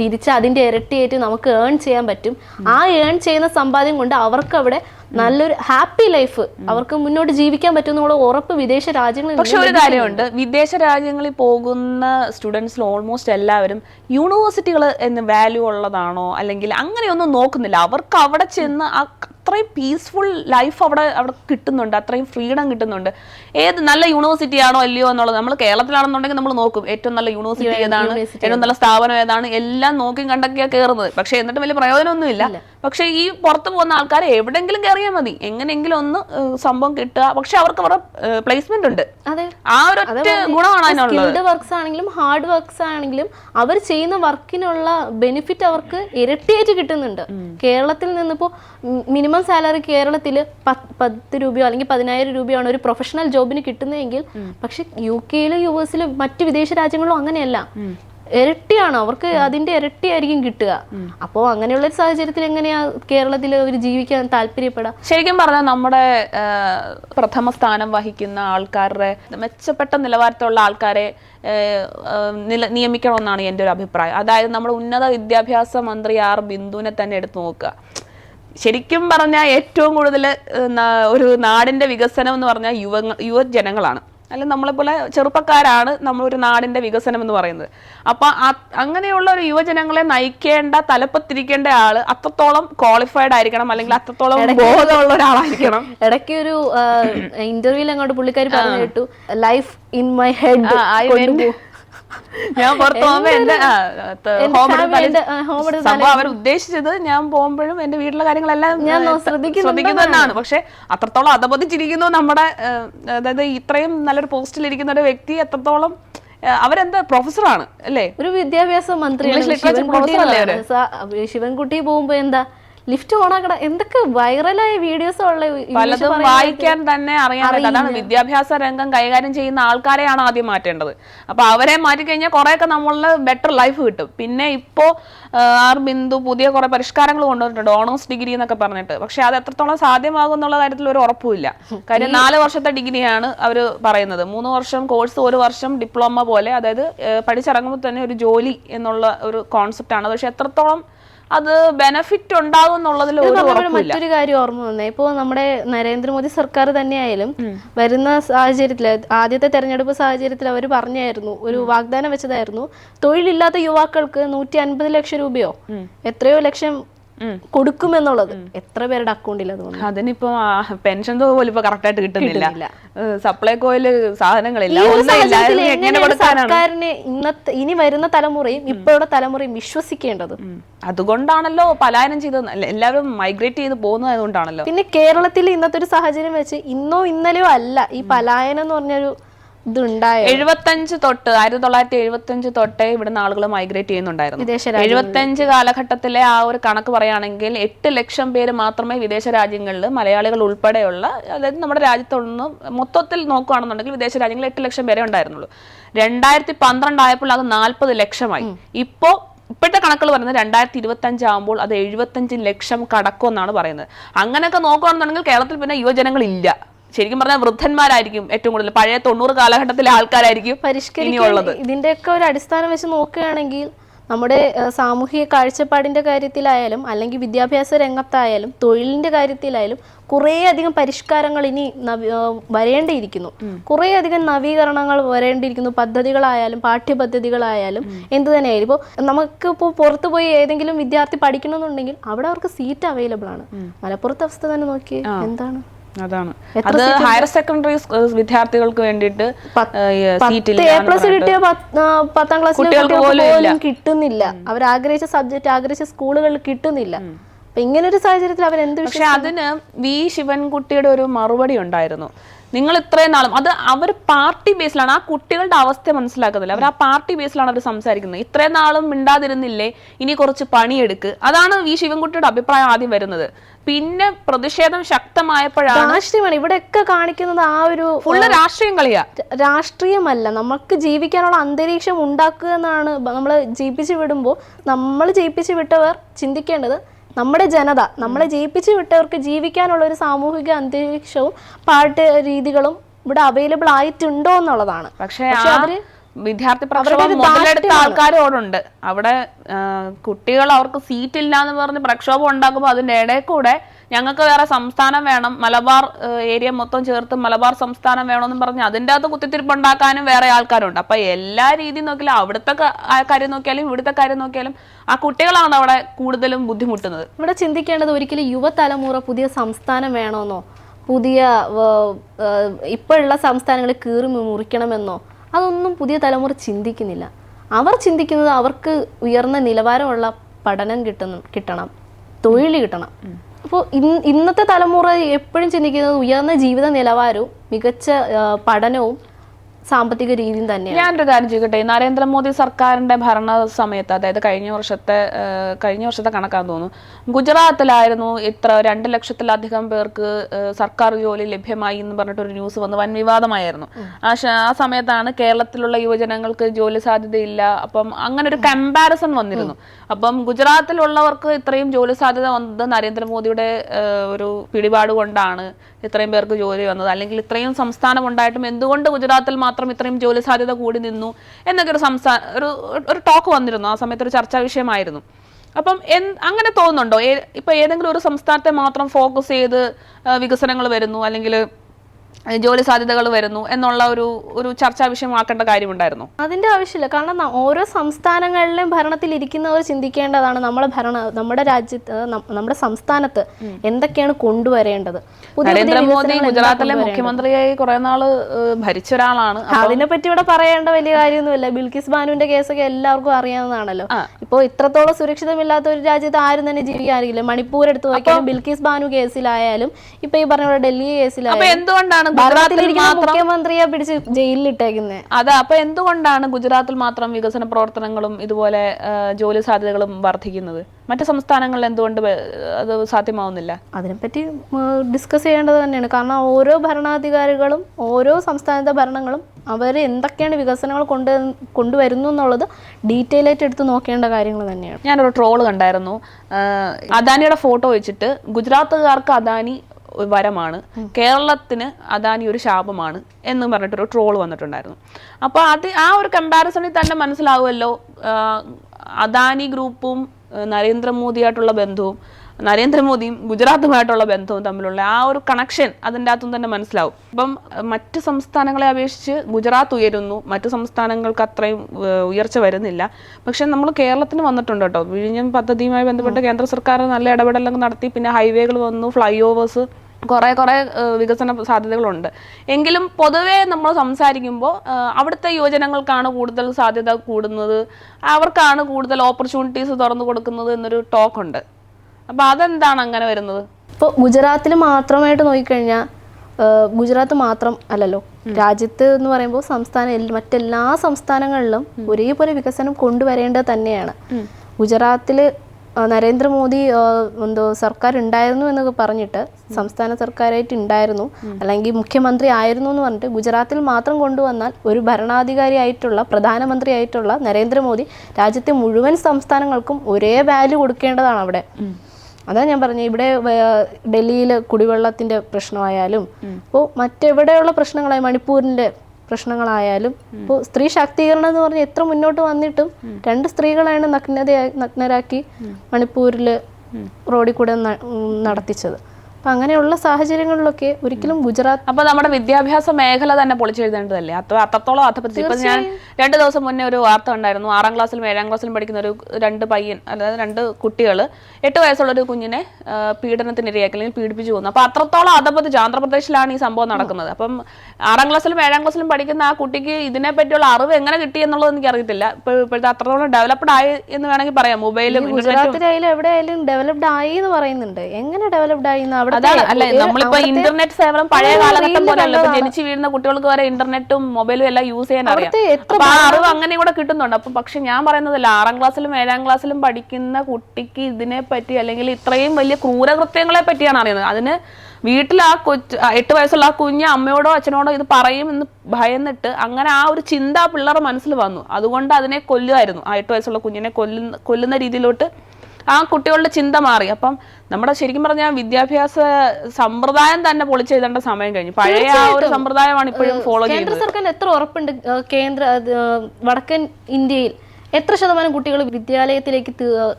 തിരിച്ച് അതിന്റെ ഇരട്ടിയായിട്ട് നമുക്ക് ഏൺ ചെയ്യാൻ പറ്റും. ആ ഏൺ ചെയ്യുന്ന സമ്പാദ്യം കൊണ്ട് അവർക്ക് അവിടെ നല്ലൊരു ഹാപ്പി ലൈഫ്. അവർക്ക് മുന്നോട്ട് ജീവിക്കാൻ പറ്റും ഉറപ്പ് വിദേശ രാജ്യങ്ങളിൽ പക്ഷെ ഒരു കാര്യമുണ്ട്. വിദേശ രാജ്യങ്ങളിൽ പോകുന്ന സ്റ്റുഡൻസിൽ ഓൾമോസ്റ്റ് എല്ലാവരും യൂണിവേഴ്സിറ്റികൾ എന്ന് വാല്യൂ ഉള്ളതാണോ? അല്ലെങ്കിൽ അങ്ങനെയൊന്നും നോക്കുന്നില്ല. അവർക്ക് അവിടെ ചെന്ന് ആ അത്രയും പീസ്ഫുൾ ലൈഫ് അവിടെ അവിടെ കിട്ടുന്നുണ്ട്. അത്രയും ഫ്രീഡം കിട്ടുന്നുണ്ട്. ഏത് നല്ല യൂണിവേഴ്സിറ്റി ആണോ അല്ലയോ എന്നുള്ളത് നമ്മൾ കേരളത്തിലാണെന്നുണ്ടെങ്കിൽ നമ്മൾ നോക്കും. ഏറ്റവും നല്ല യൂണിവേഴ്സിറ്റി ഏതാണ്? ഏറ്റവും നല്ല സ്ഥാപനം ഏതാണ്? എല്ലാം നോക്കി കണ്ടൊക്കെയാണ് കയറുന്നത് പക്ഷേ എന്നിട്ട് വലിയ പ്രയോജനമൊന്നുമില്ല. പക്ഷേ ഈ പുറത്തു പോകുന്ന ആൾക്കാർ എവിടെങ്കിലും കയറിയാൽ മതി. എങ്ങനെയെങ്കിലും ഒന്ന് സംഭവം കിട്ടുക. പക്ഷെ അവർക്ക് അവരുടെ പ്ലേസ്മെന്റ് ഉണ്ട്. ആ ഒരു ഗുണമാണ് അതിനുള്ളത്. വർക്ക്സ് ആണെങ്കിലും ഹാർഡ് വർക്ക്സ് ആണെങ്കിലും അവർ ചെയ്യുന്ന വർക്കിനുള്ള ബെനിഫിറ്റ് അവർക്ക് ഇരട്ടിയായിട്ട് കിട്ടുന്നുണ്ട്. കേരളത്തിൽ നിന്നിപ്പോ മിനിമം സാലറി കേരളത്തിൽ പത്ത് രൂപയോ അല്ലെങ്കിൽ പതിനായിരം രൂപയാണ് ഒരു പ്രൊഫഷണൽ ജോബിന് കിട്ടുന്നതെങ്കിൽ പക്ഷെ യു കെയിലും യു എസിലും മറ്റ് വിദേശ രാജ്യങ്ങളിലും അങ്ങനെയല്ല. ഇരട്ടിയാണ്? അവർക്ക് അതിന്റെ ഇരട്ടിയായിരിക്കും കിട്ടുക. അപ്പോൾ അങ്ങനെയുള്ള ഒരു സാഹചര്യത്തിൽ എങ്ങനെയാ കേരളത്തിൽ അവർ ജീവിക്കാൻ താല്പര്യപ്പെടാം ശരിക്കും പറഞ്ഞാൽ നമ്മുടെ പ്രഥമ സ്ഥാനം വഹിക്കുന്ന ആൾക്കാരുടെ മെച്ചപ്പെട്ട നിലവാരത്തിലുള്ള ആൾക്കാരെ നില നിയമിക്കണമെന്നാണ് എന്റെ ഒരു അഭിപ്രായം. അതായത് നമ്മുടെ ഉന്നത വിദ്യാഭ്യാസ മന്ത്രി ആർ ബിന്ദുവിനെ തന്നെ എടുത്തു നോക്കുക. ശരിക്കും പറഞ്ഞാൽ ഏറ്റവും കൂടുതൽ ഒരു നാടിന്റെ വികസനം എന്ന് പറഞ്ഞാൽ യുവ യുവജനങ്ങളാണ് അല്ലെങ്കിൽ നമ്മളെപ്പോലെ ചെറുപ്പക്കാരാണ് നമ്മളൊരു നാടിന്റെ വികസനം എന്ന് പറയുന്നത്. അപ്പോൾ അങ്ങനെയുള്ള ഒരു യുവജനങ്ങളെ നയിക്കേണ്ട തലപ്പത്തിരിക്കേണ്ട ആൾ അത്രത്തോളം ക്വാളിഫൈഡ് ആയിരിക്കണം അല്ലെങ്കിൽ അത്രത്തോളം ബോധമുള്ള ഒരാളായിരിക്കണം. ഇടയ്ക്ക് ഒരു ഇന്റർവ്യൂവിൽ അങ്ങോട്ട് പുള്ളിക്കാരി പറഞ്ഞു കേട്ടു ലൈഫ് ഇൻ മൈ ഹെഡ് ഞാൻ പുറത്ത് പോകുമ്പോ എന്റെ സംഭവം അവർ ഉദ്ദേശിച്ചത് ഞാൻ പോകുമ്പോഴും എന്റെ വീട്ടിലെ കാര്യങ്ങളെല്ലാം ഞാൻ ശ്രദ്ധിക്കുന്നതാണ്. പക്ഷെ അത്രത്തോളം അധപതിച്ചിരിക്കുന്നു നമ്മുടെ അതായത് ഇത്രയും നല്ലൊരു പോസ്റ്റിൽ ഇരിക്കുന്ന ഒരു വ്യക്തി എത്രത്തോളം അവരെന്താ പ്രൊഫസറാണ് അല്ലേ? ഒരു വിദ്യാഭ്യാസ മന്ത്രി ശിവൻകുട്ടി പോകുമ്പോ എന്താ ലിഫ്റ്റ് ഓൺ ആക്കണ എന്തൊക്കെ വൈറലായ വീഡിയോസ് ഉള്ള പലതും വായിക്കാൻ തന്നെ അറിയാൻ അതാണ് വിദ്യാഭ്യാസ രംഗം കൈകാര്യം ചെയ്യുന്ന ആൾക്കാരെയാണ് ആദ്യം മാറ്റേണ്ടത്. അപ്പൊ അവരെ മാറ്റി കഴിഞ്ഞാൽ കുറെയൊക്കെ നമ്മളിൽ ബെറ്റർ ലൈഫ് കിട്ടും. പിന്നെ ഇപ്പോ ആർ ബിന്ദു പുതിയ കുറെ പരിഷ്കാരങ്ങൾ കൊണ്ടുവന്നിട്ടുണ്ട്. ഓണേഴ്സ് ഡിഗ്രി എന്നൊക്കെ പറഞ്ഞിട്ട്. പക്ഷെ അത് എത്രത്തോളം സാധ്യമാകും എന്നുള്ള കാര്യത്തിൽ ഒരു ഉറപ്പുമില്ല. കാര്യം നാല് വർഷത്തെ ഡിഗ്രിയാണ് അവർ പറയുന്നത്. മൂന്ന് വർഷം കോഴ്സ് ഒരു വർഷം ഡിപ്ലോമ പോലെ. അതായത് പഠിച്ചിറങ്ങുമ്പോൾ തന്നെ ഒരു ജോലി എന്നുള്ള ഒരു കോൺസെപ്റ്റ് ആണ്. പക്ഷെ എത്രത്തോളം അത് ബെനഫിറ്റ് ഉണ്ടാകും എന്നുള്ളതിൽ മറ്റൊരു കാര്യം ഓർമ്മ വന്നേ. ഇപ്പോ നമ്മുടെ നരേന്ദ്രമോദി സർക്കാർ തന്നെയായാലും വരുന്ന സാഹചര്യത്തിൽ ആദ്യത്തെ തെരഞ്ഞെടുപ്പ് സാഹചര്യത്തിൽ അവർ പറഞ്ഞായിരുന്നു ഒരു വാഗ്ദാനം വെച്ചതായിരുന്നു തൊഴിലില്ലാത്ത യുവാക്കൾക്ക് നൂറ്റി അൻപത് ലക്ഷം രൂപയോ എത്രയോ ലക്ഷം കൊടുക്കുമെന്നുള്ളത്. എത്ര പേരുടെ അക്കൗണ്ടിൽ അത് അതിനിപ്പോ പെൻഷൻ തുക പോലും ഇപ്പൊ കറക്റ്റ് ആയിട്ട് കിട്ടുന്നില്ല. സപ്ലൈകോയിൽ സാധനങ്ങളില്ല സർക്കാരിന് ഇന്നത്തെ ഇനി വരുന്ന തലമുറയും ഇപ്പോഴത്തെ തലമുറയും വിശ്വസിക്കേണ്ടത്. അതുകൊണ്ടാണല്ലോ പലായനം ചെയ്ത് എല്ലാവരും മൈഗ്രേറ്റ് ചെയ്ത് പോകുന്നത് അതുകൊണ്ടാണല്ലോ പിന്നെ കേരളത്തിൽ ഇന്നത്തെ ഒരു സാഹചര്യം വെച്ച് ഇന്നോ ഇന്നലെയോ അല്ല ഈ പലായനം എന്ന് പറഞ്ഞൊരു എഴുപത്തഞ്ച് തൊട്ട് ആയിരത്തി തൊള്ളായിരത്തി എഴുപത്തഞ്ച് തൊട്ടേ ഇവിടുന്ന് ആളുകൾ മൈഗ്രേറ്റ് ചെയ്യുന്നുണ്ടായിരുന്നു. എഴുപത്തഞ്ച് കാലഘട്ടത്തിലെ ആ ഒരു കണക്ക് പറയുകയാണെങ്കിൽ എട്ട് ലക്ഷം പേര് മാത്രമേ വിദേശ രാജ്യങ്ങളിൽ മലയാളികൾ ഉൾപ്പെടെയുള്ള അതായത് നമ്മുടെ രാജ്യത്തൊന്നും മൊത്തത്തിൽ നോക്കുകയാണെന്നുണ്ടെങ്കിൽ വിദേശ രാജ്യങ്ങളിൽ എട്ട് ലക്ഷം പേരെ ഉണ്ടായിരുന്നുള്ളൂ. രണ്ടായിരത്തി പന്ത്രണ്ടായപ്പോൾ അത് നാൽപ്പത് ലക്ഷമായി. ഇപ്പോ ഇപ്പോഴത്തെ കണക്കുകൾ പറയുന്നത് രണ്ടായിരത്തി ഇരുപത്തി അഞ്ചാകുമ്പോൾ അത് എഴുപത്തഞ്ച് ലക്ഷം കടക്കുമെന്നാണ് പറയുന്നത്. അങ്ങനെയൊക്കെ നോക്കുകയാണെന്നുണ്ടെങ്കിൽ കേരളത്തിൽ പിന്നെ യുവജനങ്ങൾ ഇല്ല ശരിക്കും പറഞ്ഞാൽ വൃദ്ധന്മാരായിരിക്കും ഏറ്റവും കൂടുതൽ. പഴയ തൊണ്ണൂറ് കാലഘട്ടത്തിലെ ആൾക്കാരായിരിക്കും പരിഷ്കരിക്കുന്നത് ഇതിന്റെ ഇതിന്റെയൊക്കെ ഒരു അടിസ്ഥാനം വെച്ച് നോക്കുകയാണെങ്കിൽ നമ്മുടെ സാമൂഹിക കാഴ്ചപ്പാടിന്റെ കാര്യത്തിലായാലും അല്ലെങ്കിൽ വിദ്യാഭ്യാസ രംഗത്തായാലും തൊഴിലിന്റെ കാര്യത്തിലായാലും കുറേയധികം പരിഷ്കാരങ്ങൾ ഇനി വരേണ്ടിയിരിക്കുന്നു. കുറേയധികം നവീകരണങ്ങൾ വരേണ്ടിയിരിക്കുന്നു. പദ്ധതികളായാലും പാഠ്യപദ്ധതികളായാലും എന്ത് തന്നെയായാലും. ഇപ്പോൾ നമുക്ക് ഇപ്പോൾ പുറത്തു പോയി ഏതെങ്കിലും വിദ്യാർത്ഥി പഠിക്കണമെന്നുണ്ടെങ്കിൽ അവിടെ അവർക്ക് സീറ്റ് അവൈലബിൾ ആണ്. മലപ്പുറത്തെ അവസ്ഥ തന്നെ നോക്കിയേ. എന്താണ്? അതാണ്. അത് ഹയർ സെക്കൻഡറി വിദ്യാർത്ഥികൾക്ക് വേണ്ടിയിട്ട് പത്ത് എ പ്ലസ് കിട്ടിയ പത്താം ക്ലാസ്സിലെ പോലും കിട്ടുന്നില്ല. അവർ ആഗ്രഹിച്ച സബ്ജക്ട് ആഗ്രഹിച്ച സ്കൂളുകളിൽ കിട്ടുന്നില്ല. അപ്പൊ ഇങ്ങനെ ഒരു സാഹചര്യത്തിൽ അവർ എന്ത് പക്ഷെ അതിന് വി. ശിവൻകുട്ടിയുടെ ഒരു മറുപടി ഉണ്ടായിരുന്നു. നിങ്ങൾ ഇത്രയും നാളും അത് അവർ പാർട്ടി ബേസിലാണ്. ആ കുട്ടികളുടെ അവസ്ഥ മനസ്സിലാക്കുന്നില്ല. അവർ ആ പാർട്ടി ബേസിലാണ് അവർ സംസാരിക്കുന്നത്. ഇത്രയും നാളും മിണ്ടാതിരുന്നില്ലേ? ഇനി കുറച്ച് പണിയെടുക്ക്. അതാണ് ഈ ശിവൻകുട്ടിയുടെ അഭിപ്രായം ആദ്യം വരുന്നത്. പിന്നെ പ്രതിഷേധം ശക്തമായപ്പോഴാണ് രാഷ്ട്രീയമാണ്. ഇവിടെയൊക്കെ കാണിക്കുന്നത് ആ ഒരു ഫുള്ള് രാഷ്ട്രീയം കളിയാ. രാഷ്ട്രീയമല്ല. നമുക്ക് ജീവിക്കാനുള്ള അന്തരീക്ഷം ഉണ്ടാക്കുക എന്നാണ്. നമ്മൾ ജയിപ്പിച്ചു വിടുമ്പോൾ നമ്മൾ ജയിപ്പിച്ചു വിട്ടവർ ചിന്തിക്കേണ്ടത് നമ്മുടെ ജനത നമ്മളെ ജയിപ്പിച്ചു വിട്ടവർക്ക് ജീവിക്കാനുള്ള ഒരു സാമൂഹിക അന്തരീക്ഷവും പാട്ട് രീതികളും ഇവിടെ അവൈലബിൾ ആയിട്ടുണ്ടോ എന്നുള്ളതാണ്. പക്ഷേ അവർ വിദ്യാർത്ഥി പ്രക്ഷോഭം ആൾക്കാരോടുണ്ട് മുതലെടുത്ത അവിടെ കുട്ടികൾ അവർക്ക് സീറ്റ് ഇല്ല എന്ന് പറഞ്ഞ് പ്രക്ഷോഭം ഉണ്ടാക്കുമ്പോൾ അതിന്റെ ഇടയിൽ കൂടെ ഞങ്ങൾക്ക് വേറെ സംസ്ഥാനം വേണം മലബാർ ഏരിയ മൊത്തം ചേർത്ത് മലബാർ സംസ്ഥാനം വേണമെന്നും പറഞ്ഞ് അതിന്റെ അകത്ത് കുത്തിത്തിരിപ്പ് ഉണ്ടാക്കാനും വേറെ ആൾക്കാരുണ്ട്. അപ്പൊ എല്ലാ രീതിയും നോക്കിയാലും അവിടുത്തെ കാര്യം നോക്കിയാലും ഇവിടുത്തെ കാര്യം നോക്കിയാലും ആ കുട്ടികളാണ് അവിടെ കൂടുതലും ബുദ്ധിമുട്ടുന്നത്. ഇവിടെ ചിന്തിക്കേണ്ടത് ഒരിക്കലും യുവതലമുറ പുതിയ സംസ്ഥാനം വേണമെന്നോ പുതിയ ഇപ്പോഴുള്ള സംസ്ഥാനങ്ങൾ കീറി മുറിക്കണമെന്നോ? അതൊന്നും പുതിയ തലമുറ ചിന്തിക്കുന്നില്ല. അവർ ചിന്തിക്കുന്നത് അവർക്ക് ഉയർന്ന നിലവാരമുള്ള പഠനം കിട്ടണം കിട്ടണം തൊഴിൽ കിട്ടണം. അപ്പോൾ ഇന്നത്തെ തലമുറ എപ്പോഴും ചിന്തിക്കുന്നത് ഉയർന്ന ജീവിത നിലവാരവും മികച്ച പഠനവും സാമ്പത്തിക രീതിയും തന്നെയാണ്. ഞാനൊരു കാര്യം ചോദിക്കട്ടെ നരേന്ദ്രമോദി സർക്കാരിന്റെ ഭരണ സമയത്ത് അതായത് കഴിഞ്ഞ വർഷത്തെ കഴിഞ്ഞ വർഷത്തെ കണക്കാന്ന് തോന്നുന്നു ഗുജറാത്തിലായിരുന്നു ഇത്ര രണ്ട് ലക്ഷത്തിലധികം പേർക്ക് സർക്കാർ ജോലി ലഭ്യമായി എന്ന് പറഞ്ഞിട്ട് ഒരു ന്യൂസ് വന്ന് വൻ വിവാദമായിരുന്നു. ആ സമയത്താണ് കേരളത്തിലുള്ള യുവജനങ്ങൾക്ക് ജോലി സാധ്യതയില്ല. അപ്പം അങ്ങനെ ഒരു കമ്പാരിസൺ വന്നിരുന്നു. അപ്പം ഗുജറാത്തിലുള്ളവർക്ക് ഇത്രയും ജോലി സാധ്യത വന്നത് നരേന്ദ്രമോദിയുടെ ഒരു പിടിപാട് കൊണ്ടാണ്. ഇത്രയും പേർക്ക് ജോലി വന്നത്. അല്ലെങ്കിൽ ഇത്രയും സംസ്ഥാനം ഉണ്ടായിട്ടും എന്തുകൊണ്ട് ഗുജറാത്തിൽ മാത്രം ഇത്രയും ജോലി സാധ്യത കൂടി നിന്നു എന്നൊക്കെ ഒരു സംസ്ഥാന ഒരു ഒരു ടോക്ക് വന്നിരുന്നു. ആ സമയത്ത് ഒരു ചർച്ചാ വിഷയമായിരുന്നു. അപ്പം എൻ- അങ്ങനെ തോന്നുന്നുണ്ടോ? ഇപ്പൊ ഏതെങ്കിലും ഒരു സംസ്ഥാനത്തെ മാത്രം ഫോക്കസ് ചെയ്ത് വികസനങ്ങൾ വരുന്നു. അല്ലെങ്കിൽ ജോലി സാധ്യതകൾ വരുന്നു എന്നുള്ള ഒരു ഒരു ചർച്ചാ വിഷയമാക്കേണ്ട കാര്യമുണ്ടായിരുന്നു. അതിന്റെ ആവശ്യമില്ല. കാരണം ഓരോ സംസ്ഥാനങ്ങളിലും ഭരണത്തിൽ ഇരിക്കുന്നവർ ചിന്തിക്കേണ്ടതാണ് നമ്മുടെ ഭരണ നമ്മുടെ രാജ്യത്ത് നമ്മുടെ സംസ്ഥാനത്ത് എന്തൊക്കെയാണ് കൊണ്ടുവരേണ്ടത്? നരേന്ദ്രമോദി ഗുജറാത്തിലെ മുഖ്യമന്ത്രിയായി കുറെ നാൾ ഭരിച്ച ഒരാളാണ് അതിനെ പറ്റി ഇവിടെ പറയേണ്ട വലിയ കാര്യമൊന്നുമില്ല. ബിൽക്കിസ് ബാനുവിന്റെ കേസൊക്കെ എല്ലാവർക്കും അറിയാവുന്നതാണല്ലോ. ഇപ്പോ ഇപ്പോൾ ഇത്രത്തോളം സുരക്ഷിതമില്ലാത്ത ഒരു രാജ്യത്ത് ആരും തന്നെ ജീവിക്കാറില്ല മണിപ്പൂർ എടുത്തു നോക്കിയാലും ബിൽക്കിസ് ബാനു കേസിലായാലും ഇപ്പൊ ഈ പറഞ്ഞ ഡൽഹി കേസിലായാലും എന്തുകൊണ്ടാണ് മാത്രം മുഖ്യമന്ത്രിയെ പിടിച്ച് ജയിലിലിട്ടേക്കുന്നത് അതെ അപ്പൊ എന്തുകൊണ്ടാണ് ഗുജറാത്തിൽ മാത്രം വികസന പ്രവർത്തനങ്ങളും ഇതുപോലെ ജോലി സാധ്യതകളും വർദ്ധിക്കുന്നത്? മറ്റു സംസ്ഥാനങ്ങളിൽ എന്തുകൊണ്ട് അത് സാധ്യമാവുന്നില്ല? അതിനെപ്പറ്റി ഡിസ്കസ് ചെയ്യേണ്ടത് തന്നെയാണ്. കാരണം ഓരോ ഭരണാധികാരികളും ഓരോ സംസ്ഥാനത്തെ ഭരണങ്ങളും അവർ എന്തൊക്കെയാണ് വികസനങ്ങൾ കൊണ്ട് കൊണ്ടുവരുന്നു എന്നുള്ളത് ഡീറ്റെയിൽ ആയിട്ട് എടുത്ത് നോക്കേണ്ട കാര്യങ്ങൾ തന്നെയാണ്. ഞാനൊരു ട്രോൾ കണ്ടായിരുന്നു. അദാനിയുടെ ഫോട്ടോ വെച്ചിട്ട് ഗുജറാത്തുകാർക്ക് അദാനി വരമാണ്. കേരളത്തിന് അദാനി ഒരു ശാപമാണ് എന്ന് പറഞ്ഞിട്ടൊരു ട്രോൾ വന്നിട്ടുണ്ടായിരുന്നു. അപ്പോൾ അത് ആ ഒരു കമ്പാരിസണിൽ തന്നെ മനസ്സിലാവുമല്ലോ. അദാനി ഗ്രൂപ്പും നരേന്ദ്രമോദിയായിട്ടുള്ള ബന്ധവും നരേന്ദ്രമോദിയും ഗുജറാത്തുമായിട്ടുള്ള ബന്ധവും തമ്മിലുള്ള ആ ഒരു കണക്ഷൻ അതിന്റെ അകത്തും തന്നെ മനസ്സിലാവും. അപ്പം മറ്റ് സംസ്ഥാനങ്ങളെ അപേക്ഷിച്ച് ഗുജറാത്ത് ഉയരുന്നു. മറ്റു സംസ്ഥാനങ്ങൾക്ക് അത്രയും ഉയർച്ച വരുന്നില്ല. പക്ഷേ നമ്മൾ കേരളത്തിന് വന്നിട്ടുണ്ട് കേട്ടോ. വിഴിഞ്ഞം പദ്ധതിയുമായി ബന്ധപ്പെട്ട് കേന്ദ്ര സർക്കാർ നല്ല ഇടപെടലൊക്കെ നടത്തി. പിന്നെ ഹൈവേകൾ വന്നു ഫ്ലൈ ഓവേഴ്സ് കുറേ കുറേ വികസന സാധ്യതകളുണ്ട്. എങ്കിലും പൊതുവേ നമ്മൾ സംസാരിക്കുമ്പോൾ അവിടുത്തെ യുവജനങ്ങൾക്കാണ് കൂടുതൽ സാധ്യത കൂടുന്നത്. അവർക്കാണ് കൂടുതൽ ഓപ്പർച്യൂണിറ്റീസ് തുറന്നു കൊടുക്കുന്നത് എന്നൊരു ടോക്ക് ഉണ്ട്. അപ്പോൾ അതെന്താണ് അങ്ങനെ വരുന്നത്? ഇപ്പോൾ ഗുജറാത്തിൽ മാത്രമായിട്ട് നോക്കിക്കഴിഞ്ഞാൽ ഗുജറാത്ത് മാത്രം അല്ലല്ലോ. രാജ്യത്ത് എന്ന് പറയുമ്പോൾ സംസ്ഥാന മറ്റെല്ലാ സംസ്ഥാനങ്ങളിലും ഒരേപോലെ വികസനം കൊണ്ടുവരേണ്ടത് തന്നെയാണ്. ഗുജറാത്തിൽ നരേന്ദ്രമോദി എന്തോ സർക്കാർ ഉണ്ടായിരുന്നു എന്നൊക്കെ പറഞ്ഞിട്ട് സംസ്ഥാന സർക്കാരായിട്ട് ഉണ്ടായിരുന്നു അല്ലെങ്കിൽ മുഖ്യമന്ത്രി ആയിരുന്നു എന്ന് പറഞ്ഞിട്ട് ഗുജറാത്തിൽ മാത്രം കൊണ്ടുവന്നാൽ ഒരു ഭരണാധികാരി ആയിട്ടുള്ള പ്രധാനമന്ത്രി ആയിട്ടുള്ള നരേന്ദ്രമോദി രാജ്യത്തെ മുഴുവൻ സംസ്ഥാനങ്ങൾക്കും ഒരേ വാല്യൂ കൊടുക്കേണ്ടതാണ് അവിടെ. അതാണ് ഞാൻ പറഞ്ഞത് ഇവിടെ ഡൽഹിയിലെ കുടിവെള്ളത്തിന്റെ പ്രശ്നമായാലും അപ്പോൾ മറ്റെവിടെയുള്ള പ്രശ്നങ്ങളായി? മണിപ്പൂരിന്റെ പ്രശ്നങ്ങളായാലും ഇപ്പോൾ സ്ത്രീ ശാക്തീകരണം എന്ന് പറഞ്ഞ് എത്ര മുന്നോട്ട് വന്നിട്ടും രണ്ട് സ്ത്രീകളാണ് നഗ്നത നഗ്നരാക്കി മണിപ്പൂരിൽ റോഡിൽ കൂടെ നടത്തിച്ചത്. അപ്പം അങ്ങനെയുള്ള സാഹചര്യങ്ങളിലൊക്കെ ഒരിക്കലും ഗുജറാത്ത് അപ്പൊ നമ്മുടെ വിദ്യാഭ്യാസ മേഖല തന്നെ പൊളിച്ചെഴുതേണ്ടതല്ലേ? അത്ര അത്രത്തോളം അത്ര ഇപ്പൊ ഞാൻ രണ്ട് ദിവസം മുന്നേ ഒരു വാർത്ത ഉണ്ടായിരുന്നു. ആറാം ക്ലാസ്സിലും ഏഴാം ക്ലാസ്സിലും പഠിക്കുന്ന ഒരു രണ്ട് പയ്യൻ അതായത് രണ്ട് കുട്ടികൾ എട്ട് വയസ്സുള്ള ഒരു കുഞ്ഞിനെ പീഡനത്തിനിരയാക്കി പീഡനത്തിന് ഇരയാക്കി അല്ലെങ്കിൽ പീഡിപ്പിച്ചു പോകുന്നു അപ്പൊ അത്രത്തോളം അധപതിച്ച് ആന്ധ്രാപ്രദേശിലാണ് ഈ സംഭവം നടക്കുന്നത്. അപ്പം ആറാം ക്ലാസ്സിലും ഏഴാം ക്ലാസ്സിലും പഠിക്കുന്ന ആ കുട്ടിക്ക് ഇതിനെ പറ്റിയുള്ള അറിവ് എങ്ങനെ കിട്ടി എന്നുള്ളത് എനിക്ക് അറിയത്തില്ല. ഇപ്പോൾ ഇപ്പോഴത്തെ അത്രത്തോളം ഡെവലപ്ഡ് ആയി എന്ന് വേണമെങ്കിൽ പറയാം. മൊബൈലും ഗുജറാത്തിലായാലും എവിടെയാലും ഡെവലപ്ഡ് ആയി എന്ന് പറയുന്നുണ്ട്. എങ്ങനെ ഡെവലപ്ഡ് ആയി അതാണ്. അല്ലെ നമ്മളിപ്പോ ഇന്റർനെറ്റ് സേവനം പഴയ കാലഘട്ടം പോലെ ജനിച്ചു വീഴുന്ന കുട്ടികൾക്ക് വരെ ഇന്റർനെറ്റും മൊബൈലും എല്ലാം യൂസ് ചെയ്യാൻ അറിയാം അറിവ് അങ്ങനെ കൂടെ കിട്ടുന്നുണ്ട്. അപ്പൊ പക്ഷെ ഞാൻ പറയുന്നതല്ല ആറാം ക്ലാസ്സിലും ഏഴാം ക്ലാസ്സിലും പഠിക്കുന്ന കുട്ടിക്ക് ഇതിനെ പറ്റി അല്ലെങ്കിൽ ഇത്രയും വലിയ ക്രൂരകൃത്യങ്ങളെ പറ്റിയാണ് അറിയുന്നത്. അതിന് വീട്ടിൽ ആ കൊച്ച് എട്ട് വയസ്സുള്ള ആ കുഞ്ഞ് അമ്മയോടോ അച്ഛനോടോ ഇത് പറയും എന്ന് ഭയന്നിട്ട് അങ്ങനെ ആ ഒരു ചിന്ത പിള്ളേരുടെ മനസ്സിൽ വന്നു. അതുകൊണ്ട് അതിനെ കൊല്ലുമായിരുന്നു. ആ എട്ട് വയസ്സുള്ള കുഞ്ഞിനെ കൊല്ലുന്ന കൊല്ലുന്ന രീതിയിലോട്ട് ആ കുട്ടികളുടെ ചിന്ത മാറി. അപ്പം നമ്മുടെ ശരിക്കും പറഞ്ഞാൽ വിദ്യാഭ്യാസ സമ്പ്രദായം തന്നെ പൊളിച്ചെഴുതേണ്ട സമയം കഴിഞ്ഞു. പഴയ ആ ഒരു സമ്പ്രദായമാണ് ഇപ്പോഴും ഫോളോ ചെയ്യുന്നത് കേന്ദ്ര സർക്കാർ സർക്കാരിന് എത്ര ഉറപ്പുണ്ട്? കേന്ദ്ര വടക്കൻ ഇന്ത്യയിൽ എത്ര ശതമാനം കുട്ടികൾ വിദ്യാലയത്തിലേക്ക്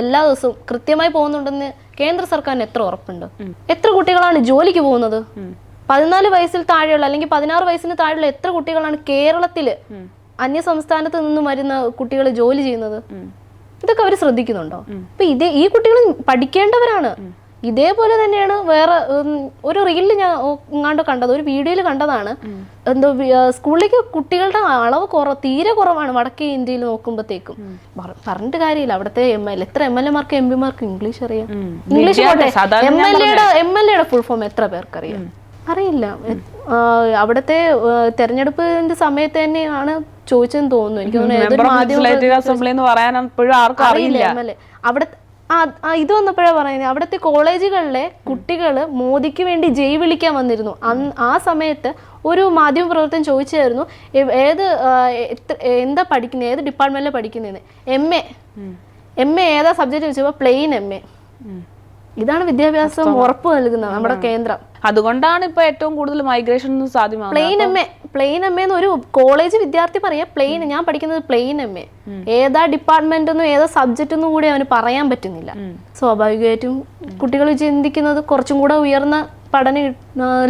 എല്ലാ ദിവസവും കൃത്യമായി പോകുന്നുണ്ടെന്ന് കേന്ദ്ര സർക്കാരിന് എത്ര ഉറപ്പുണ്ട്? എത്ര കുട്ടികളാണ് ജോലിക്ക് പോകുന്നത്? പതിനാല് വയസ്സിൽ താഴെയുള്ള അല്ലെങ്കിൽ പതിനാറ് വയസ്സിന് താഴെയുള്ള എത്ര കുട്ടികളാണ് കേരളത്തിൽ അന്യ സംസ്ഥാനത്ത് നിന്നും വരുന്ന കുട്ടികൾ ജോലി ചെയ്യുന്നത്? ഇതൊക്കെ അവർ ശ്രദ്ധിക്കുന്നുണ്ടോ? അപ്പൊ ഇതേ ഈ കുട്ടികൾ പഠിക്കേണ്ടവരാണ്. ഇതേപോലെ തന്നെയാണ് വേറെ ഒരു റീലിൽ ഞാൻ ഇങ്ങാണ്ട് കണ്ടത് ഒരു വീഡിയോയിൽ കണ്ടതാണ്. എന്തോ സ്കൂളിലേക്ക് കുട്ടികളുടെ അളവ് കുറ തീരെ കുറവാണ് വടക്കേ ഇന്ത്യയിൽ നോക്കുമ്പോഴത്തേക്കും പറ- പറഞ്ഞിട്ട് കാര്യമില്ല. അവിടുത്തെ എം എൽ എത്ര എം എൽ എമാർക്ക് എം പിമാർക്ക് ഇംഗ്ലീഷ് അറിയാം. ഇംഗ്ലീഷ് എം എൽ എയുടെ എം എൽ എയുടെ ഫുൾ ഫോം എത്ര പേർക്ക് അറിയാം അറിയില്ല. അവിടുത്തെ തെരഞ്ഞെടുപ്പിന്റെ സമയത്ത് തന്നെയാണ് ചോദിച്ചെന്ന് തോന്നുന്നു. എനിക്ക് തോന്നുന്നു അറിയില്ല അവിടെ ഇത് വന്നപ്പോഴാ പറയുന്നത് അവിടുത്തെ കോളേജുകളിലെ കുട്ടികൾ മോദിക്ക് വേണ്ടി ജയ് വിളിക്കാൻ വന്നിരുന്നു. ആ സമയത്ത് ഒരു മാധ്യമ പ്രവർത്തകൻ ചോദിച്ചായിരുന്നു ഏത് എന്താ പഠിക്കുന്നത് ഏത് ഡിപ്പാർട്ട്മെന്റിൽ പഠിക്കുന്നതെന്ന് എം എ. എം എ ഏതാ സബ്ജക്റ്റ് ചോദിച്ചപ്പോൾ പ്ലെയിൻ എം. എ ഇതാണ് വിദ്യാഭ്യാസം ഉറപ്പ് നൽകുന്നത് നമ്മുടെ കേന്ദ്രം. അതുകൊണ്ടാണ് ഇപ്പൊ ഏറ്റവും കൂടുതൽ മൈഗ്രേഷൻ സാധ്യമാണ് plain M A plain M എന്ന് ഒരു കോളേജ് വിദ്യാർത്ഥി പറയാ പ്ലെയിൻ ഞാൻ പഠിക്കുന്നത് പ്ലെയിൻ എം എ ഏതാ ഡിപ്പാർട്ട്മെന്റ് ഏതാ സബ്ജക്റ്റ് എന്നും കൂടി അവന് പറയാൻ പറ്റുന്നില്ല. സ്വാഭാവികമായിട്ടും കുട്ടികൾ ചിന്തിക്കുന്നത് കുറച്ചും കൂടെ ഉയർന്ന പഠനം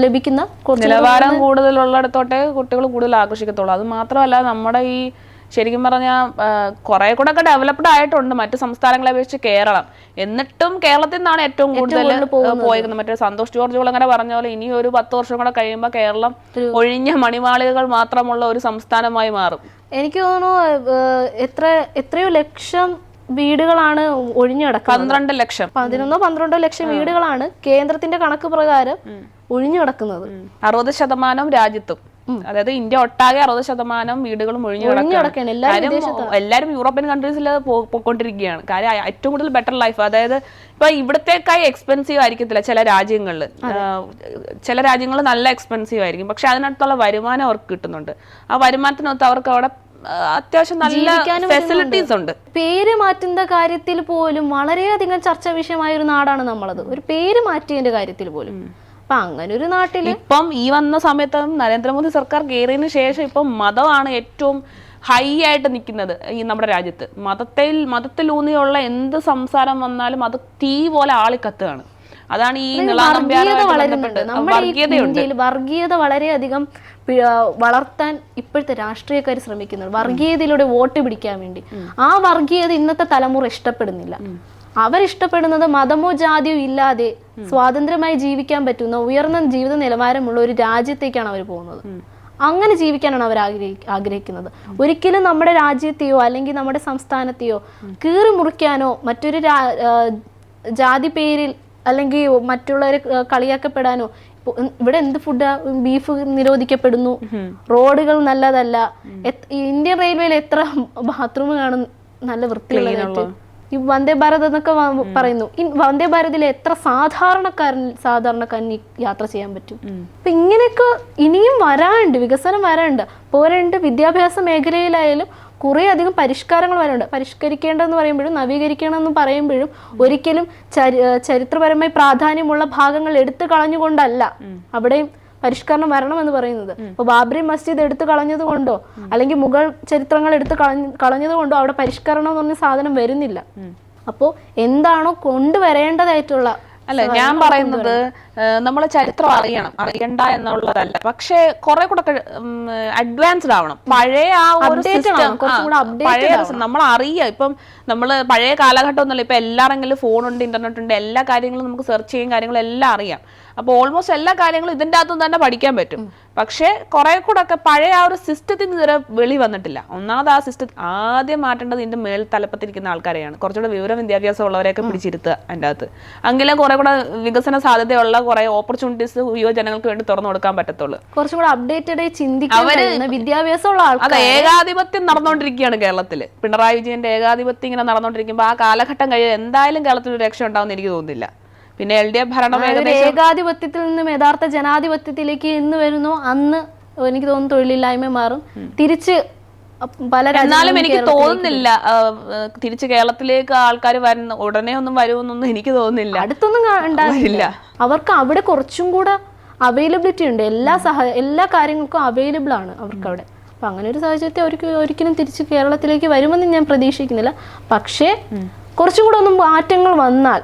ലഭിക്കുന്ന നിലവാരം കൂടുതലുള്ളിടത്തോട്ടെ കുട്ടികൾ കൂടുതൽ ആകർഷിക്കത്തുള്ളൂ. അത് മാത്രമല്ല നമ്മുടെ ഈ ശരിക്കും പറഞ്ഞാൽ കുറെ കൂടെ ഒക്കെ ഡെവലപ്ഡ് ആയിട്ടുണ്ട്. മറ്റു സംസ്ഥാനങ്ങളെ അപേക്ഷിച്ച് കേരളം. എന്നിട്ടും കേരളത്തിൽ നിന്നാണ് ഏറ്റവും കൂടുതൽ പോയിരുന്നത് മറ്റേ സന്തോഷ് ജോർജ് കുളങ്ങര പറഞ്ഞ പോലെ ഇനി ഒരു പത്ത് വർഷം കൂടെ കഴിയുമ്പോൾ കേരളം ഒഴിഞ്ഞ മണിമാളികകൾ മാത്രമുള്ള ഒരു സംസ്ഥാനമായി മാറും. എനിക്ക് തോന്നുന്നു എത്ര എത്രയോ ലക്ഷം വീടുകളാണ് ഒഴിഞ്ഞു കിടക്കുന്നത്. പന്ത്രണ്ട് ലക്ഷം. പതിനൊന്നോ പന്ത്രണ്ടോ ലക്ഷം വീടുകളാണ് കേന്ദ്രത്തിന്റെ കണക്ക് പ്രകാരം ഒഴിഞ്ഞു കിടക്കുന്നത്. അറുപത് ശതമാനം രാജ്യത്തും. അതായത് ഇന്ത്യ ഒട്ടാകെ അറുപത് ശതമാനം വീടുകൾ ഒഴിഞ്ഞു കിടക്കുകയാണ്. കിടക്കുകയാണ്. എല്ലാവരും യൂറോപ്യൻ കൺട്രീസിൽ പോയിക്കൊണ്ടിരിക്കുകയാണ്. കാര്യം ഏറ്റവും കൂടുതൽ ബെറ്റർ ലൈഫ് അതായത് ഇപ്പൊ ഇവിടത്തേക്കായി എക്സ്പെൻസീവ് ആയിരിക്കത്തില്ല ചില രാജ്യങ്ങളിൽ. ചില രാജ്യങ്ങൾ നല്ല എക്സ്പെൻസീവ് ആയിരിക്കും. പക്ഷെ അതിനടുത്തുള്ള വരുമാനം അവർക്ക് കിട്ടുന്നുണ്ട്. ആ വരുമാനത്തിനൊത്ത് അവർക്ക് അവിടെ അത്യാവശ്യം നല്ല ഫെസിലിറ്റീസ് ഉണ്ട്. പേര് മാറ്റുന്ന കാര്യത്തിൽ പോലും വളരെയധികം ചർച്ചാ വിഷയമായ ഒരു നാടാണ് നമ്മളത്. ഒരു പേര് മാറ്റിയതിന്റെ കാര്യത്തിൽ പോലും. അപ്പൊ അങ്ങനെ ഒരു നാട്ടിൽ ഇപ്പം ഈ വന്ന സമയത്ത് നരേന്ദ്രമോദി സർക്കാർ കയറിയതിന് ശേഷം ഇപ്പം മതമാണ് ഏറ്റവും ഹൈ ആയിട്ട് നിൽക്കുന്നത് ഈ നമ്മുടെ രാജ്യത്ത്. മതത്തിൽ മതത്തിലൂന്നിയുള്ള എന്ത് സംസാരം വന്നാലും അത് തീ പോലെ ആളിക്കത്തുകയാണ്. അതാണ് ഈ വർഗീയത വളരുന്നുണ്ട്. നമ്മുടെ ഈ വർഗീയതയുണ്ട്. വർഗീയത വളരെയധികം വളർത്താൻ ഇപ്പോഴത്തെ രാഷ്ട്രീയക്കാർ ശ്രമിക്കുന്നുണ്ട്. വർഗീയതയിലൂടെ വോട്ട് പിടിക്കാൻ വേണ്ടി. ആ വർഗീയത ഇന്നത്തെ തലമുറ ഇഷ്ടപ്പെടുന്നില്ല. അവരിഷ്ടപ്പെടുന്നത് മതമോ ജാതിയോ ഇല്ലാതെ സ്വാതന്ത്ര്യമായി ജീവിക്കാൻ പറ്റുന്ന ഉയർന്ന ജീവിത നിലവാരമുള്ള ഒരു രാജ്യത്തേക്കാണ് അവർ പോകുന്നത്. അങ്ങനെ ജീവിക്കാനാണ് അവർ ആഗ്രഹി ആഗ്രഹിക്കുന്നത്. ഒരിക്കലും നമ്മുടെ രാജ്യത്തെയോ അല്ലെങ്കിൽ നമ്മുടെ സംസ്ഥാനത്തെയോ കീറി മുറിക്കാനോ മറ്റൊരു ജാതി പേരിൽ അല്ലെങ്കിൽ മറ്റുള്ളവരെ കളിയാക്കപ്പെടാനോ ഇവിടെ എന്ത് ഫുഡ് ബീഫ് നിരോധിക്കപ്പെടുന്നു? റോഡുകൾ നല്ലതല്ല. ഇന്ത്യൻ റെയിൽവേയിൽ എത്ര ബാത്റൂം കാണും നല്ല വൃത്തിയുള്ളതായിട്ട്. ഈ വന്ദേ ഭാരത് എന്നൊക്കെ പറയുന്നു. ഈ വന്ദേ ഭാരതിൽ എത്ര സാധാരണക്കാരൻ സാധാരണക്കാരൻ ഈ യാത്ര ചെയ്യാൻ പറ്റും? അപ്പൊ ഇങ്ങനെയൊക്കെ ഇനിയും വരാനുണ്ട് വികസനം വരാനുണ്ട്. പോരണ്ട് വിദ്യാഭ്യാസ മേഖലയിലായാലും കുറേ അധികം പരിഷ്കാരങ്ങൾ വരാനുണ്ട്. പരിഷ്കരിക്കേണ്ടതെന്ന് പറയുമ്പോഴും നവീകരിക്കണമെന്ന് പറയുമ്പോഴും ഒരിക്കലും ചരി- ചരിത്രപരമായി പ്രാധാന്യമുള്ള ഭാഗങ്ങൾ എടുത്തു കളഞ്ഞുകൊണ്ടല്ല. അവിടെയും പരിഷ്കരണം എന്ന് പറയുന്നത്. അപ്പോൾ ബാബറി മസ്ജിദ് എടുത്തു കളഞ്ഞത് കൊണ്ടോ അല്ലെങ്കിൽ മുഗൾ ചരിത്രങ്ങൾ എടുത്തു കളഞ്ഞ കളഞ്ഞത് കൊണ്ടോ അവിടെ പരിഷ്കരണം എന്ന് പറഞ്ഞ സാധനം വരുന്നില്ല. അപ്പോൾ എന്താണോ കൊണ്ടുവരേണ്ടതായിട്ടുള്ള അല്ല ഞാൻ പറയുന്നത് നമ്മൾ ചരിത്രം അറിയണം. അറിയണ്ട എന്നുള്ളതല്ല. പക്ഷെ കുറെ കൂടെ അഡ്വാൻസ്ഡ് ആവണം. പഴയ ആ ഒരു പഴയ നമ്മൾ അറിയുക ഇപ്പം നമ്മൾ പഴയ കാലഘട്ടം ഒന്നുമല്ല ഇപ്പൊ എല്ലാരെങ്കിലും ഫോണുണ്ട് ഇന്റർനെറ്റ് ഉണ്ട് എല്ലാ കാര്യങ്ങളും നമുക്ക് സെർച്ച് ചെയ്യും കാര്യങ്ങളും എല്ലാം അറിയാം. അപ്പൊ ഓൾമോസ്റ്റ് എല്ലാ കാര്യങ്ങളും ഇതിന്റെ അകത്തും തന്നെ പഠിക്കാൻ പറ്റും. പക്ഷേ കുറെ കൂടെ ഒക്കെ പഴയ ആ ഒരു സിസ്റ്റത്തിൽ നിന്ന് ഇതുവരെ വെളി വന്നിട്ടില്ല. ഒന്നാമത് ആ സിസ്റ്റം ആദ്യം മാറ്റേണ്ടത് ഇതിന്റെ മേൽ തലപ്പത്തിരിക്കുന്ന ആൾക്കാരെയാണ്. കുറച്ചുകൂടെ വിവര വിദ്യാഭ്യാസം ഉള്ളവരെയൊക്കെ പിടിച്ചിരുത്തുക അതിന്റെ അകത്ത് എങ്കിലും കുറെ കൂടെ വികസന സാധ്യതയുള്ള കുറെ ഓപ്പർച്യൂണിറ്റീസ് യുവജനങ്ങൾക്ക് വേണ്ടി തുറന്നു കൊടുക്കാൻ പറ്റത്തുള്ളൂ. കുറച്ചും കൂടെ അപ്ഡേറ്റഡ് ചിന്തിക്കാൻ കഴിയുന്ന വിദ്യാഭ്യാസമുള്ള ആൾക്കാർ ഏകാധിപത്യം നടന്നുകൊണ്ടിരിക്കുകയാണ് കേരളത്തിൽ പിണറായി വിജയന്റെ ഏകാധിപത്യം ഇങ്ങനെ നടന്നുകൊണ്ടിരിക്കുമ്പോൾ ആ കാലഘട്ടം കഴിയാൻ എന്തായാലും കേരളത്തിൽ ഒരു രക്ഷ ഉണ്ടാവുമെന്ന് എനിക്ക് തോന്നുന്നില്ല. പിന്നെ എൽ ഡി എഫ് ഭരണം ഏകാധിപത്യത്തിൽ നിന്നും യഥാർത്ഥ ജനാധിപത്യത്തിലേക്ക് എന്ന് വരുന്നു. അന്ന് എനിക്ക് തോന്നുന്നു തൊഴിലില്ലായ്മ മാറും. തിരിച്ച് പല എന്നാലും എനിക്ക് തോന്നുന്നില്ല. തിരിച്ച് കേരളത്തിലേക്ക് ആൾക്കാർ വരുന്ന ഉടനെ ഒന്നും വരുമെന്നൊന്നും എനിക്ക് തോന്നുന്നില്ല. അടുത്തൊന്നും ഉണ്ടാവില്ല. അവർക്ക് അവിടെ കുറച്ചും കൂടെ അവൈലബിലിറ്റി ഉണ്ട്. എല്ലാ സഹ എല്ലാ കാര്യങ്ങൾക്കും അവൈലബിൾ ആണ് അവർക്ക് അവിടെ അപ്പൊ അങ്ങനെ ഒരു സാഹചര്യത്തെ അവർക്ക് ഒരിക്കലും തിരിച്ച് കേരളത്തിലേക്ക് വരുമെന്ന് ഞാൻ പ്രതീക്ഷിക്കുന്നില്ല. പക്ഷേ കുറച്ചും കൂടെ ഒന്നും മാറ്റങ്ങൾ വന്നാൽ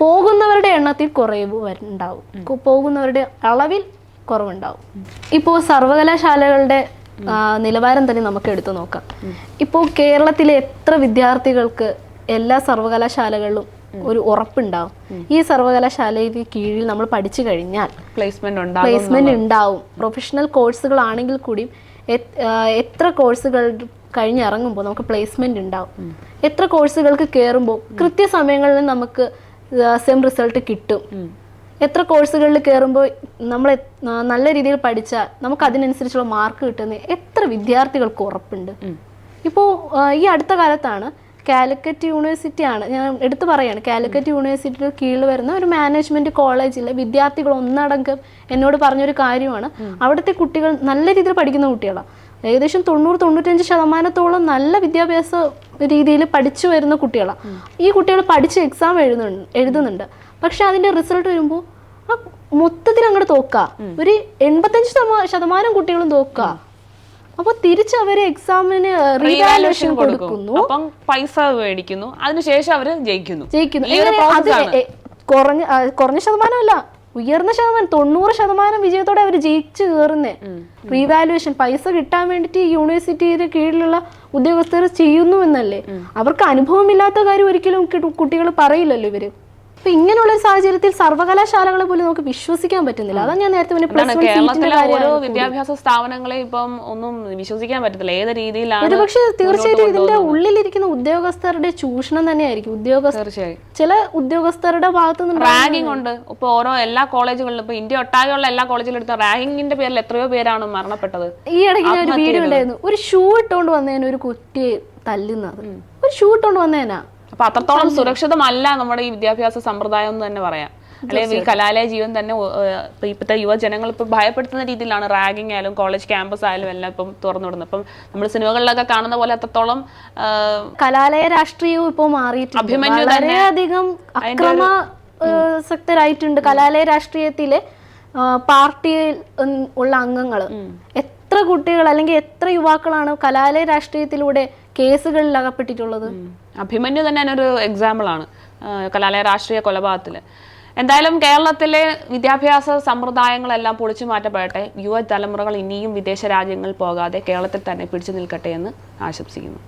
പോകുന്നവരുടെ എണ്ണത്തിൽ കുറവ് ഉണ്ടാവും പോകുന്നവരുടെ അളവിൽ കുറവുണ്ടാവും. ഇപ്പോൾ സർവകലാശാലകളുടെ നിലവാരം തന്നെ നമുക്ക് എടുത്തു നോക്കാം. ഇപ്പോൾ കേരളത്തിലെ എത്ര വിദ്യാർത്ഥികൾക്ക് എല്ലാ സർവകലാശാലകളിലും ഒരു ഉറപ്പുണ്ടാവും? ഈ സർവകലാശാലയുടെ കീഴിൽ നമ്മൾ പഠിച്ചു കഴിഞ്ഞാൽ പ്ലേസ്മെന്റ് പ്ലേസ്മെന്റ് ഉണ്ടാവും. പ്രൊഫഷണൽ കോഴ്സുകളാണെങ്കിൽ കൂടിയും എത്ര കോഴ്സുകൾ കഴിഞ്ഞിറങ്ങുമ്പോൾ നമുക്ക് പ്ലേസ്മെന്റ് ഉണ്ടാവും. എത്ര കോഴ്സുകൾക്ക് കയറുമ്പോൾ കൃത്യസമയങ്ങളിൽ നമുക്ക് സെം റിസൾട്ട് കിട്ടും. എത്ര കോഴ്സുകളിൽ കയറുമ്പോൾ നമ്മൾ നല്ല രീതിയിൽ പഠിച്ചാൽ നമുക്ക് അതിനനുസരിച്ചുള്ള മാർക്ക് കിട്ടുന്ന എത്ര വിദ്യാർത്ഥികൾക്ക് ഉറപ്പുണ്ട്. ഇപ്പോൾ ഈ അടുത്ത കാലത്താണ് കാലിക്കറ്റ് യൂണിവേഴ്സിറ്റി ആണ്. ഞാൻ എടുത്തു പറയാണ് കാലിക്കറ്റ് യൂണിവേഴ്സിറ്റിയുടെ കീഴിൽ വരുന്ന ഒരു മാനേജ്മെന്റ് കോളേജിലെ വിദ്യാർത്ഥികൾ ഒന്നടങ്കം എന്നോട് പറഞ്ഞൊരു കാര്യമാണ്. അവിടുത്തെ കുട്ടികൾ നല്ല രീതിയിൽ പഠിക്കുന്ന കുട്ടികളാണ് ഏകദേശം തൊണ്ണൂറ് തൊണ്ണൂറ്റഞ്ച് ശതമാനത്തോളം നല്ല വിദ്യാഭ്യാസ രീതിയിൽ പഠിച്ചു വരുന്ന കുട്ടികളാണ് ഈ കുട്ടികൾ പഠിച്ച് എക്സാം എഴുതുന്നുണ്ട് എഴുതുന്നുണ്ട്. പക്ഷെ അതിന്റെ റിസൾട്ട് വരുമ്പോൾ ആ മൊത്തത്തിൽ അങ്ങോട്ട് തോക്ക. ഒരു എൺപത്തഞ്ച് ശതമാ- ശതമാനം കുട്ടികളും തോക്ക. അപ്പൊ തിരിച്ച് അവർ എക്സാമിന് റീവാലുവേഷൻ കൊടുക്കുന്നു. അപ്പം പൈസ മേടിക്കുന്നു. അതിനുശേഷം അവർ ജയിക്കുന്നു. ജയിക്കുന്നു. കുറഞ്ഞ കുറഞ്ഞ ശതമാനമല്ല. ഉയർന്ന ശതമാനം തൊണ്ണൂറ് ശതമാനം വിജയത്തോടെ അവർ ജയിച്ചു കയറുന്നത് റീവാലുവേഷൻ പൈസ കിട്ടാൻ വേണ്ടിയിട്ട് യൂണിവേഴ്സിറ്റിയുടെ കീഴിലുള്ള ഉദ്യോഗസ്ഥർ ചെയ്യുന്നു എന്നല്ലേ? അവർക്ക് അനുഭവമില്ലാത്ത കാര്യം ഒരിക്കലും കുട്ടികൾ പറയില്ലല്ലോ ഇവർ. അപ്പൊ ഇങ്ങനെയുള്ള ഒരു സാഹചര്യത്തിൽ സർവകലാശാലകളെ പോലും നമുക്ക് വിശ്വസിക്കാൻ പറ്റുന്നില്ല. അതാണ് ഞാൻ നേരത്തെ കേരളത്തിലെ ഓരോ വിദ്യാഭ്യാസ സ്ഥാപനങ്ങളെ ഇപ്പം ഒന്നും വിശ്വസിക്കാൻ പറ്റത്തില്ല. ഏത് രീതിയിലാണ് ഒരുപക്ഷെ തീർച്ചയായിട്ടും ഇതിന്റെ ഉള്ളിലിരിക്കുന്ന ഉദ്യോഗസ്ഥരുടെ ചൂഷണം തന്നെയായിരിക്കും. ഉദ്യോഗസ്ഥ തീർച്ചയായും. ചില ഉദ്യോഗസ്ഥരുടെ ഭാഗത്തു നിന്ന് റാഗിംഗ് ഉണ്ട്. ഇപ്പൊ ഓരോ എല്ലാ കോളേജുകളിലും ഇപ്പൊ ഇന്ത്യ ഒട്ടാകെയുള്ള എല്ലാ കോളേജിലും എടുത്ത റാഗിങ്ങിന്റെ പേരിൽ എത്രയോ പേരാണ് മരണപ്പെട്ടത്. ഈ ഇടയ്ക്ക് ഒരു വീഡിയോ ഉണ്ടായിരുന്നു. ഒരു ഷൂ ഇട്ടുകൊണ്ട് വന്നതിന് ഒരു കുട്ടിയെ തല്ലുന്നത്. ഒരു ഷൂ ഇട്ടുകൊണ്ട് വന്നതിനാ അപ്പൊ അത്രത്തോളം സുരക്ഷിതമല്ല നമ്മുടെ ഈ വിദ്യാഭ്യാസ സമ്പ്രദായം എന്ന് തന്നെ പറയാം. അല്ലെങ്കിൽ ഈ കലാലയ ജീവൻ തന്നെ ഇപ്പോഴത്തെ യുവജനങ്ങൾ ഇപ്പൊ ഭയപ്പെടുത്തുന്ന രീതിയിലാണ് റാഗിങ് ആയാലും കോളേജ് ക്യാമ്പസ് ആയാലും എല്ലാം ഇപ്പം തുറന്നു വിടുന്നത് അപ്പം നമ്മൾ സിനിമകളിലൊക്കെ കാണുന്ന പോലെ അത്രത്തോളം കലാലയ രാഷ്ട്രീയവും ഇപ്പോൾ മാറിയിട്ടുണ്ട്. അഭിമന്യു വളരെയധികം അക്രമ ശക്തരായിട്ടുണ്ട്. കലാലയ രാഷ്ട്രീയത്തിലെ പാർട്ടി പാർട്ടിയിൽ ഉള്ള അംഗങ്ങൾ എത്ര കുട്ടികൾ അല്ലെങ്കിൽ എത്ര യുവാക്കളാണ് കലാലയ രാഷ്ട്രീയത്തിലൂടെ കേസുകളിൽ അകപ്പെട്ടിട്ടുള്ളത് അഭിമന്യു തന്നെ അതിനൊരു എക്സാമ്പിൾ ആണ്. കലാലയ രാഷ്ട്രീയ കൊലപാതകത്തിൽ എന്തായാലും കേരളത്തിലെ വിദ്യാഭ്യാസ സമ്പ്രദായങ്ങളെല്ലാം പൊളിച്ചു മാറ്റപ്പെടട്ടെ. യുവതലമുറകൾ ഇനിയും വിദേശ രാജ്യങ്ങളിൽ പോകാതെ കേരളത്തിൽ തന്നെ പിടിച്ചു നിൽക്കട്ടെ എന്ന് ആശംസിക്കുന്നു.